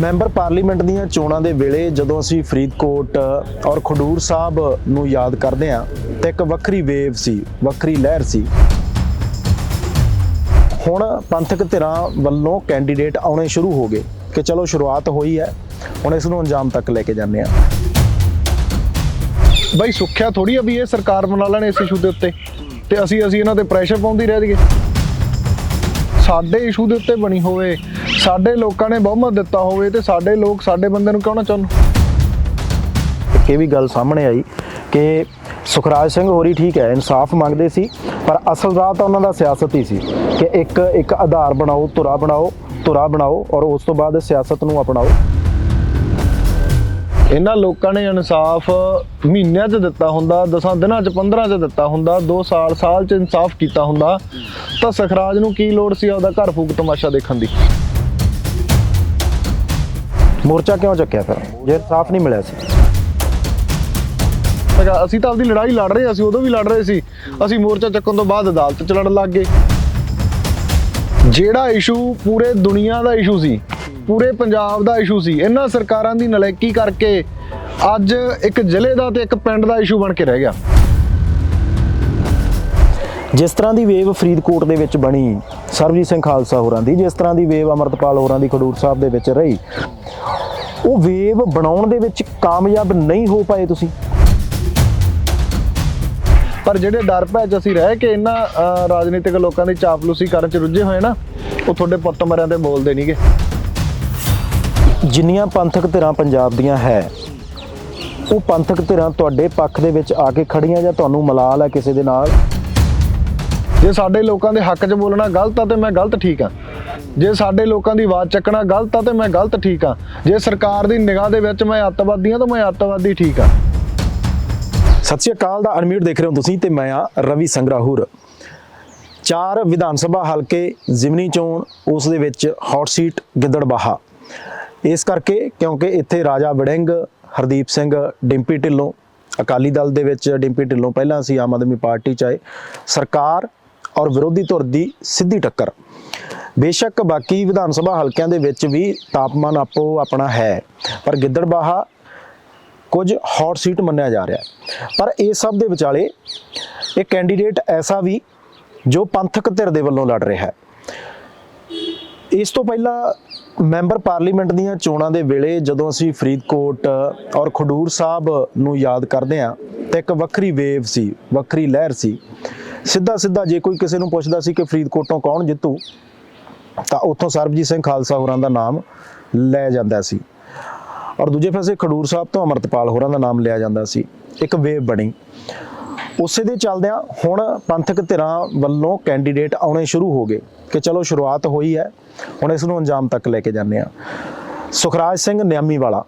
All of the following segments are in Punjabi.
ਮੈਂਬਰ ਪਾਰਲੀਮੈਂਟ ਦੀਆਂ ਚੋਣਾਂ ਦੇ ਵੇਲੇ ਜਦੋਂ ਅਸੀਂ ਫਰੀਦਕੋਟ ਔਰ ਖਡੂਰ ਸਾਹਿਬ ਨੂੰ ਯਾਦ ਕਰਦੇ ਹਾਂ, ਤਾਂ ਇੱਕ ਵੱਖਰੀ ਵੇਵ ਸੀ, ਵੱਖਰੀ ਲਹਿਰ ਸੀ। ਹੁਣ ਪੰਥਕ ਧਿਰਾਂ ਵੱਲੋਂ ਕੈਂਡੀਡੇਟ ਆਉਣੇ ਸ਼ੁਰੂ ਹੋ ਗਏ ਕਿ ਚਲੋ ਸ਼ੁਰੂਆਤ ਹੋਈ ਹੈ, ਹੁਣ ਇਸ ਨੂੰ ਅੰਜਾਮ ਤੱਕ ਲੈ ਕੇ ਜਾਂਦੇ ਹਾਂ। ਬਈ ਸੁੱਖਿਆ ਥੋੜੀ ਆ ਵੀ ਇਹ ਸਰਕਾਰ ਬਣਾ ਲੈਣ ਇਸ ਇਸ਼ੂ ਦੇ ਉੱਤੇ ਤੇ ਅਸੀਂ ਅਸੀਂ ਇਹਨਾਂ ਤੇ ਪ੍ਰੈਸ਼ਰ ਪਾਉਂਦੀ ਰਹਿ ਜਾਈਏ। ਸਾਡੇ ਇਸ਼ੂ ਦੇ ਉੱਤੇ ਬਣੀ ਹੋਵੇ ਸਾਡੇ ਲੋਕਾਂ ਨੇ ਬਹੁਮਤ ਦਿੱਤਾ ਹੋਵੇ ਤੇ ਸਾਡੇ ਲੋਕ ਸਾਡੇ ਬੰਦੇ ਨੂੰ ਕਿਉਂ ਨਾ ਇੱਕ ਇਹ ਵੀ ਗੱਲ ਸਾਹਮਣੇ ਆਈ ਕਿ ਸੁਖਰਾਜ ਸਿੰਘ ਹੋਰੀ ਠੀਕ ਹੈ ਇਨਸਾਫ ਮੰਗਦੇ ਸੀ ਪਰ ਅਸਲ ਰਾਹ ਤਾਂ ਉਹਨਾਂ ਦਾ ਸਿਆਸਤ ਹੀ ਸੀ ਕਿ ਇੱਕ ਇੱਕ ਆਧਾਰ ਬਣਾਓ ਧੁਰਾ ਬਣਾਓ ਧੁਰਾ ਬਣਾਓ ਔਰ ਉਸ ਤੋਂ ਬਾਅਦ ਸਿਆਸਤ ਨੂੰ ਅਪਣਾਓ। ਇਹਨਾਂ ਲੋਕਾਂ ਨੇ ਇਨਸਾਫ ਮਹੀਨਿਆਂ 'ਚ ਦਿੱਤਾ ਹੁੰਦਾ 10 ਦਿਨਾਂ 'ਚ 15 'ਚ ਦਿੱਤਾ ਹੁੰਦਾ 2 ਸਾਲ ਸਾਲ 'ਚ ਇਨਸਾਫ ਕੀਤਾ ਹੁੰਦਾ। ਤਾਂ ਸਖਰਾਜ ਨੂੰ ਕੀ ਲੋੜ ਸੀ ਉਹਦਾ ਘਰ ਫੂਕ ਤਮਾਸ਼ਾ ਦੇਖਣ ਦੀ? ਮੋਰਚਾ ਕਿਉਂ ਚੱਕਿਆ ਫਿਰ? ਜੇ ਇਨਸਾਫ ਨਹੀਂ ਮਿਲਿਆ ਸੀ। ਅਸੀਂ ਤਾਂ ਆਪਦੀ ਲੜਾਈ ਲੜ ਰਹੇ ਅਸੀਂ ਉਦੋਂ ਵੀ ਲੜ ਰਹੇ ਸੀ। ਅਸੀਂ ਮੋਰਚਾ ਚੱਕਣ ਤੋਂ ਬਾਅਦ ਅਦਾਲਤ 'ਚ ਲੜਨ ਲੱਗ ਗਏ। ਜਿਹੜਾ ਇਸ਼ੂ ਪੂਰੇ ਦੁਨੀਆ ਦਾ ਇਸ਼ੂ ਸੀ ਪੂਰੇ ਪੰਜਾਬ ਦਾ ਇਸ਼ੂ ਸੀ ਇਹਨਾਂ ਸਰਕਾਰਾਂ ਦੀ ਨਲਾਇਕੀ ਕਰਕੇ ਅੱਜ ਇੱਕ ਜ਼ਿਲ੍ਹੇ ਦਾ ਤੇ ਇੱਕ ਪਿੰਡ ਦਾ ਇਸ਼ੂ ਬਣ ਕੇ ਰਹਿ ਗਿਆ। ਜਿਸ ਤਰ੍ਹਾਂ ਦੀ ਵੇਵ ਫਰੀਦਕੋਟ ਦੇ ਵਿੱਚ ਬਣੀ ਸਰਬਜੀਤ ਸਿੰਘ ਖਾਲਸਾ ਹੋਰਾਂ ਦੀ ਜਿਸ ਤਰ੍ਹਾਂ ਦੀ ਵੇਵ ਅਮਰਤਪਾਲ ਹੋਰਾਂ ਦੀ ਖਡੂਰ ਸਾਹਿਬ ਦੇ ਵਿੱਚ ਰਹੀ। ਉਹ ਵੇਵ ਬਣਾਉਣ ਦੇ ਵਿੱਚ ਕਾਮਯਾਬ ਨਹੀਂ ਹੋ ਪਾਏ ਤੁਸੀਂ? ਪਰ ਜਿਹੜੇ ਡਰ ਭੈ ਚ ਅਸੀਂ ਰਹਿ ਕੇ ਇਹਨਾਂ ਰਾਜਨੀਤਿਕ ਲੋਕਾਂ ਦੀ ਚਾਪਲੂਸੀ ਕਰਨ ਚ ਰੁੱਝੇ ਹੋਏ ਨਾ ਉਹ ਤੁਹਾਡੇ ਪੁੱਤ ਮਰਿਆਂ ਤੇ ਬੋਲਦੇ ਨਹੀਂਗੇ ਜਿੰਨੀਆਂ ਪੰਥਕ ਧਿਰਾਂ ਪੰਜਾਬ ਦੀਆਂ ਹੈ ਉਹ ਪੰਥਕ ਧਿਰਾਂ ਤੁਹਾਡੇ ਪੱਖ ਦੇ ਵਿੱਚ ਆ ਕੇ ਖੜੀਆਂ ਜਾਂ ਤੁਹਾਨੂੰ ਮਲਾਲ ਹੈ ਕਿਸੇ ਦੇ ਨਾਲ? ਜੇ ਸਾਡੇ ਲੋਕਾਂ ਦੇ ਹੱਕ 'ਚ ਬੋਲਣਾ ਗਲਤ ਆ ਤੇ ਮੈਂ ਗਲਤ ਠੀਕ ਆ। ਜੇ ਸਾਡੇ ਲੋਕਾਂ ਦੀ ਆਵਾਜ਼ ਚੱਕਣਾ ਗਲਤ ਆ ਤੇ ਮੈਂ ਗਲਤ ਠੀਕ ਆ। ਜੇ ਸਰਕਾਰ ਦੀ ਨਿਗਾਹ ਦੇ ਵਿੱਚ ਮੈਂ ਅੱਤਵਾਦੀ ਆ ਤਾਂ ਮੈਂ ਅੱਤਵਾਦੀ ਠੀਕ ਆ। ਸਤਿ ਸ਼੍ਰੀ ਅਕਾਲ, ਦਾ ਅਨਮਿਊਟ ਦੇਖ ਰਹੇ ਹੋ ਤੁਸੀਂ ਤੇ ਮੈਂ ਆ ਰਵੀ ਸੰਗਰਾਹੂਰ। ਚਾਰ ਵਿਧਾਨ ਸਭਾ ਹਲਕੇ ਜ਼ਿਮਨੀ ਚੋਣ, ਉਸ ਦੇ ਵਿੱਚ ਹੌਟ ਸੀਟ ਗਿੱਦੜਬਾਹਾ। ਇਸ ਕਰਕੇ ਕਿਉਂਕਿ ਇੱਥੇ ਰਾਜਾ ਵੜਿੰਗ, ਹਰਦੀਪ ਸਿੰਘ, ਡਿੰਪੀ ਢਿੱਲੋਂ, ਅਕਾਲੀ ਦਲ ਦੇ ਵਿੱਚ ਡਿੰਪੀ ਢਿੱਲੋਂ ਪਹਿਲਾਂ ਸੀ ਆਮ ਆਦਮੀ ਪਾਰਟੀ ਚ ਆਏ। ਸਰਕਾਰ ਔਰ ਵਿਰੋਧੀ ਧੁਰ ਦੀ ਸਿੱਧੀ ਟੱਕਰ। ਬੇਸ਼ੱਕ ਬਾਕੀ ਵਿਧਾਨ ਸਭਾ ਹਲਕਿਆਂ ਦੇ ਵਿੱਚ ਵੀ ਤਾਪਮਾਨ ਆਪੋ ਆਪਣਾ ਹੈ, ਪਰ ਗਿੱਦੜਬਾਹਾ ਕੁਝ ਹੌਟ ਸੀਟ ਮੰਨਿਆ ਜਾ ਰਿਹਾ ਹੈ। ਪਰ ਇਹ ਸਭ ਦੇ ਵਿਚਾਲੇ ਇੱਕ ਕੈਂਡੀਡੇਟ ਐਸਾ ਵੀ ਜੋ ਪੰਥਕ ਧਿਰ ਦੇ ਵੱਲੋਂ ਲੜ ਰਿਹਾ ਹੈ। ਇਸ ਤੋਂ ਪਹਿਲਾਂ ਮੈਂਬਰ ਪਾਰਲੀਮੈਂਟ ਦੀਆਂ ਚੋਣਾਂ ਦੇ ਵੇਲੇ ਜਦੋਂ ਅਸੀਂ ਫਰੀਦਕੋਟ ਔਰ ਖਡੂਰ ਸਾਹਿਬ ਨੂੰ ਯਾਦ ਕਰਦੇ ਹਾਂ ਤਾਂ ਇੱਕ ਵੱਖਰੀ ਵੇਵ ਸੀ, ਵੱਖਰੀ ਲਹਿਰ ਸੀ। ਸਿੱਧਾ ਸਿੱਧਾ ਜੇ ਕੋਈ ਕਿਸੇ ਨੂੰ ਪੁੱਛਦਾ ਸੀ ਕਿ ਫਰੀਦਕੋਟੋਂ ਕੌਣ ਜਿੱਤੂ, ਤਾਂ ਉੱਥੋਂ ਸਰਬਜੀਤ ਸਿੰਘ ਖਾਲਸਾ ਹੋਰਾਂ ਦਾ ਨਾਮ ਲੈ ਜਾਂਦਾ ਸੀ। ਔਰ ਦੂਜੇ ਪਾਸੇ ਖਡੂਰ ਸਾਹਿਬ ਤੋਂ ਅਮਰਤਪਾਲ ਹੋਰਾਂ ਦਾ ਨਾਮ ਲਿਆ ਜਾਂਦਾ ਸੀ। ਇੱਕ ਵੇਵ ਬਣੀ। ਉਸੇ ਦੇ ਚੱਲਦਿਆਂ ਹੁਣ ਪੰਥਕ ਧਿਰਾਂ ਵੱਲੋਂ ਕੈਂਡੀਡੇਟ ਆਉਣੇ ਸ਼ੁਰੂ ਹੋ ਗਏ ਕਿ ਚਲੋ ਸ਼ੁਰੂਆਤ ਹੋਈ ਹੈ, ਹੁਣ ਇਸ ਨੂੰ ਅੰਜਾਮ ਤੱਕ ਲੈ ਕੇ ਜਾਂਦੇ ਆ ਸੁਖਰਾਜ ਸਿੰਘ ਨਿਆਮੀ ਵਾਲਾ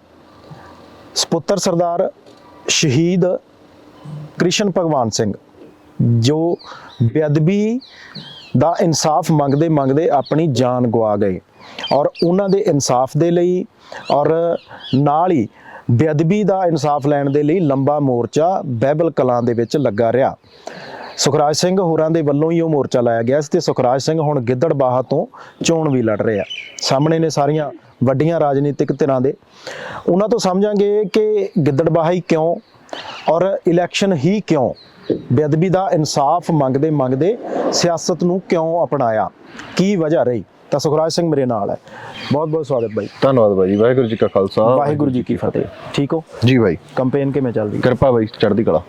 ਸਪੁੱਤਰ ਸਰਦਾਰ ਸ਼ਹੀਦ ਕ੍ਰਿਸ਼ਨ ਭਗਵਾਨ ਸਿੰਘ ਜੋ ਬੇਅਦਬੀ ਦਾ ਇਨਸਾਫ ਮੰਗਦੇ ਮੰਗਦੇ ਆਪਣੀ ਜਾਨ ਗਵਾ ਗਏ ਔਰ ਉਹਨਾਂ ਦੇ ਇਨਸਾਫ ਦੇ ਲਈ ਔਰ ਨਾਲ ਹੀ ਬੇਅਦਬੀ ਦਾ ਇਨਸਾਫ ਲੈਣ ਦੇ ਲਈ ਲੰਬਾ ਮੋਰਚਾ ਬਹਿਬਲ ਕਲਾਂ ਦੇ ਵਿੱਚ ਲੱਗਾ ਰਿਹਾ। ਸੁਖਰਾਜ ਸਿੰਘ ਹੋਰਾਂ ਦੇ ਵੱਲੋਂ ਹੀ ਉਹ ਮੋਰਚਾ ਲਾਇਆ ਗਿਆ ਸੀ ਤੇ ਸੁਖਰਾਜ ਸਿੰਘ ਹੁਣ ਗਿੱਦੜਬਾਹਾ ਤੋਂ ਚੋਣ ਵੀ ਲੜ ਰਹੇ ਆ। ਸਾਹਮਣੇ ਨੇ ਸਾਰੀਆਂ ਵੱਡੀਆਂ ਰਾਜਨੀਤਿਕ ਧਿਰਾਂ ਦੇ। ਉਹਨਾਂ ਤੋਂ ਸਮਝਾਂਗੇ ਕਿ ਗਿੱਦੜਬਾਹਾ ਹੀ ਕਿਉਂ ਔਰ ਇਲੈਕਸ਼ਨ ਹੀ ਕਿਉਂ ਬੇਅਦਬੀ ਦਾ ਇਨਸਾਫ ਮੰਗਦੇ ਮੰਗਦੇ ਸਿਆਸਤ ਨੂੰ ਕਿਉਂ ਅਪਣਾਇਆ? ਕੀ ਵਜ੍ਹਾ ਰਹੀ? ਤਾਂ ਸੁਖਰਾਜ ਸਿੰਘ ਮੇਰੇ ਨਾਲ ਹੈ। ਬਹੁਤ ਬਹੁਤ ਸਵਾਗਤ ਬਾਈ। ਧੰਨਵਾਦ ਬਾਈ। ਵਾਹਿਗੁਰੂ ਜੀ ਕਾ ਖਾਲਸਾ ਵਾਹਿਗੁਰੂ ਜੀ ਕੀ ਫਤਿਹ। ਠੀਕ ਹੋ? ਜੀ ਬਾਈ। ਕੰਪੇਨ ਕਿਵੇਂ ਚੱਲ ਰਹੀ? ਹੈ ਕਿਰਪਾ ਬਾਈ ਚੜ੍ਹਦੀ ਕਲਾ।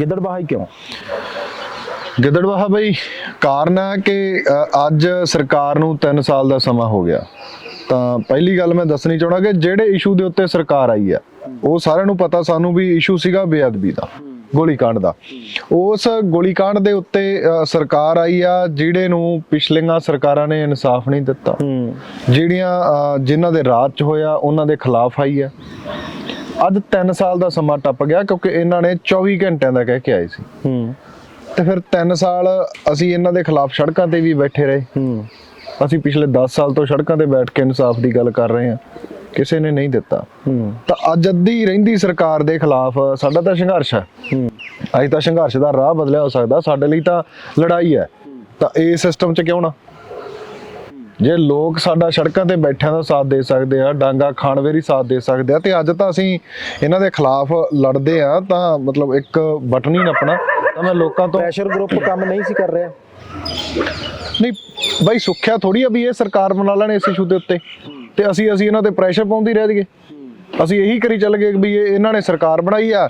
ਗਿੱਦੜਬਾਹਾ ਕਿਉਂ? ਗਿੱਦੜਵਾਹਾ ਬਾਈ ਕਾਰਨ ਹੈ ਕਿ ਅੱਜ ਸਰਕਾਰ ਨੂੰ 3 ਸਾਲ ਦਾ ਸਮਾਂ ਹੋ ਗਿਆ। ਤਾਂ ਪਹਿਲੀ ਗੱਲ ਮੈਂ ਦੱਸਣੀ ਚਾਹਣਾ ਕਿ ਜਿਹੜੇ ਇਸ਼ੂ ਦੇ ਉੱਤੇ ਸਰਕਾਰ ਆਈ ਹੈ ਉਹ ਸਾਰਿਆਂ ਨੂੰ ਪਤਾ ਸਾਨੂੰ ਵੀ ਇਸ਼ੂ ਸੀਗਾ ਬੇਅਦਬੀ ਦਾ। ਗੋਲੀकांड ਦਾ। ਉਸ ਗੋਲੀकांड ਦੇ ਉੱਤੇ ਸਰਕਾਰ ਆਈ ਆ ਜਿਹੜੇ ਨੂੰ ਪਿਛਲੀਆਂ ਸਰਕਾਰਾਂ ਨੇ ਇਨਸਾਫ ਨਹੀਂ ਦਿੱਤਾ। ਜਿਹੜੀਆਂ ਜਿਨ੍ਹਾਂ ਦੇ ਰਾਜ ਚ ਹੋਇਆ ਉਹਨਾਂ ਦੇ ਖਿਲਾਫ ਆਈ ਆ। ਅੱਜ 3 ਸਾਲ ਦਾ ਸਮਾਂ ਟੱਪ ਗਿਆ ਕਿਉਂਕਿ ਇਹਨਾਂ ਨੇ 24 ਘੰਟਿਆਂ ਦਾ ਕਹਿ ਕੇ ਆਏ ਸੀ। ਹੂੰ। ਤੇ ਫਿਰ 3 ਸਾਲ ਅਸੀਂ ਇਹਨਾਂ ਦੇ ਖਿਲਾਫ ਸੜਕਾਂ ਤੇ ਵੀ ਬੈਠੇ ਰਹੇ। ਹੂੰ। ਅਸੀਂ ਪਿਛਲੇ 10 ਸਾਲ ਤੋਂ ਸੜਕਾਂ ਤੇ ਬੈਠ ਕੇ ਇਨਸਾਫ ਦੀ ਗੱਲ ਕਰ ਰਹੇ ਹਾਂ। ਕਿਸੇ ਨੇ ਨਹੀਂ ਦਿੱਤਾ। ਤਾਂ ਅੱਜ ਅੱਧੀ ਰਹਿੰਦੀ ਸਰਕਾਰ ਦੇ ਖਿਲਾਫ ਸਾਡਾ ਤਾਂ ਸੰਘਰਸ਼ ਹੈ। ਅੱਜ ਤਾਂ ਸੰਘਰਸ਼ ਦਾ ਰਾਹ ਬਦਲਿਆ ਹੋ ਸਕਦਾ ਸਾਡੇ ਲਈ ਤਾਂ ਲੜਾਈ ਹੈ। ਤਾਂ ਇਹ ਸਿਸਟਮ 'ਚ ਕਿਉਂ ਨਾ? ਜੇ ਲੋਕ ਸਾਡਾ ਸੜਕਾਂ ਤੇ ਬੈਠਿਆਂ ਦਾ ਸਾਥ ਦੇ ਸਕਦੇ ਆ ਡਾਂਗਾ ਖਾਣ ਵੇਰੀ ਸਾਥ ਦੇ ਸਕਦੇ ਆ ਤੇ ਅੱਜ ਤਾਂ ਅਸੀਂ ਇਹਨਾਂ ਦੇ ਖਿਲਾਫ ਲੜਦੇ ਆ ਤਾਂ ਮਤਲਬ ਇੱਕ ਬਟਨ ਹੀ ਨੱਪਣਾ ਤਾਂ ਮੈਂ ਲੋਕਾਂ ਤੋਂ ਪ੍ਰੈਸ਼ਰ ਗਰੁੱਪ ਕੰਮ ਨਹੀਂ ਸੀ ਕਰ ਰਿਹਾ। ਨਹੀਂ ਬਾਈ ਸੁੱਖਿਆ ਥੋੜੀ ਆ ਵੀ ਇਹ ਸਰਕਾਰ ਬਣਾ ਲੈਣ ਇਸ ਇਸ਼ੂ ਦੇ ਉੱਤੇ। ਤੇ ਅਸੀਂ ਅਸੀਂ ਇਹਨਾਂ ਤੇ ਪ੍ਰੈਸ਼ਰ ਪਾਉਂਦੇ ਰਹਿ ਜਾਈਏ ਅਸੀਂ ਇਹੀ ਕਰੀ ਚੱਲ ਗਏ ਵੀ ਇਹ ਇਹਨਾਂ ਨੇ ਸਰਕਾਰ ਬਣਾਈ ਆ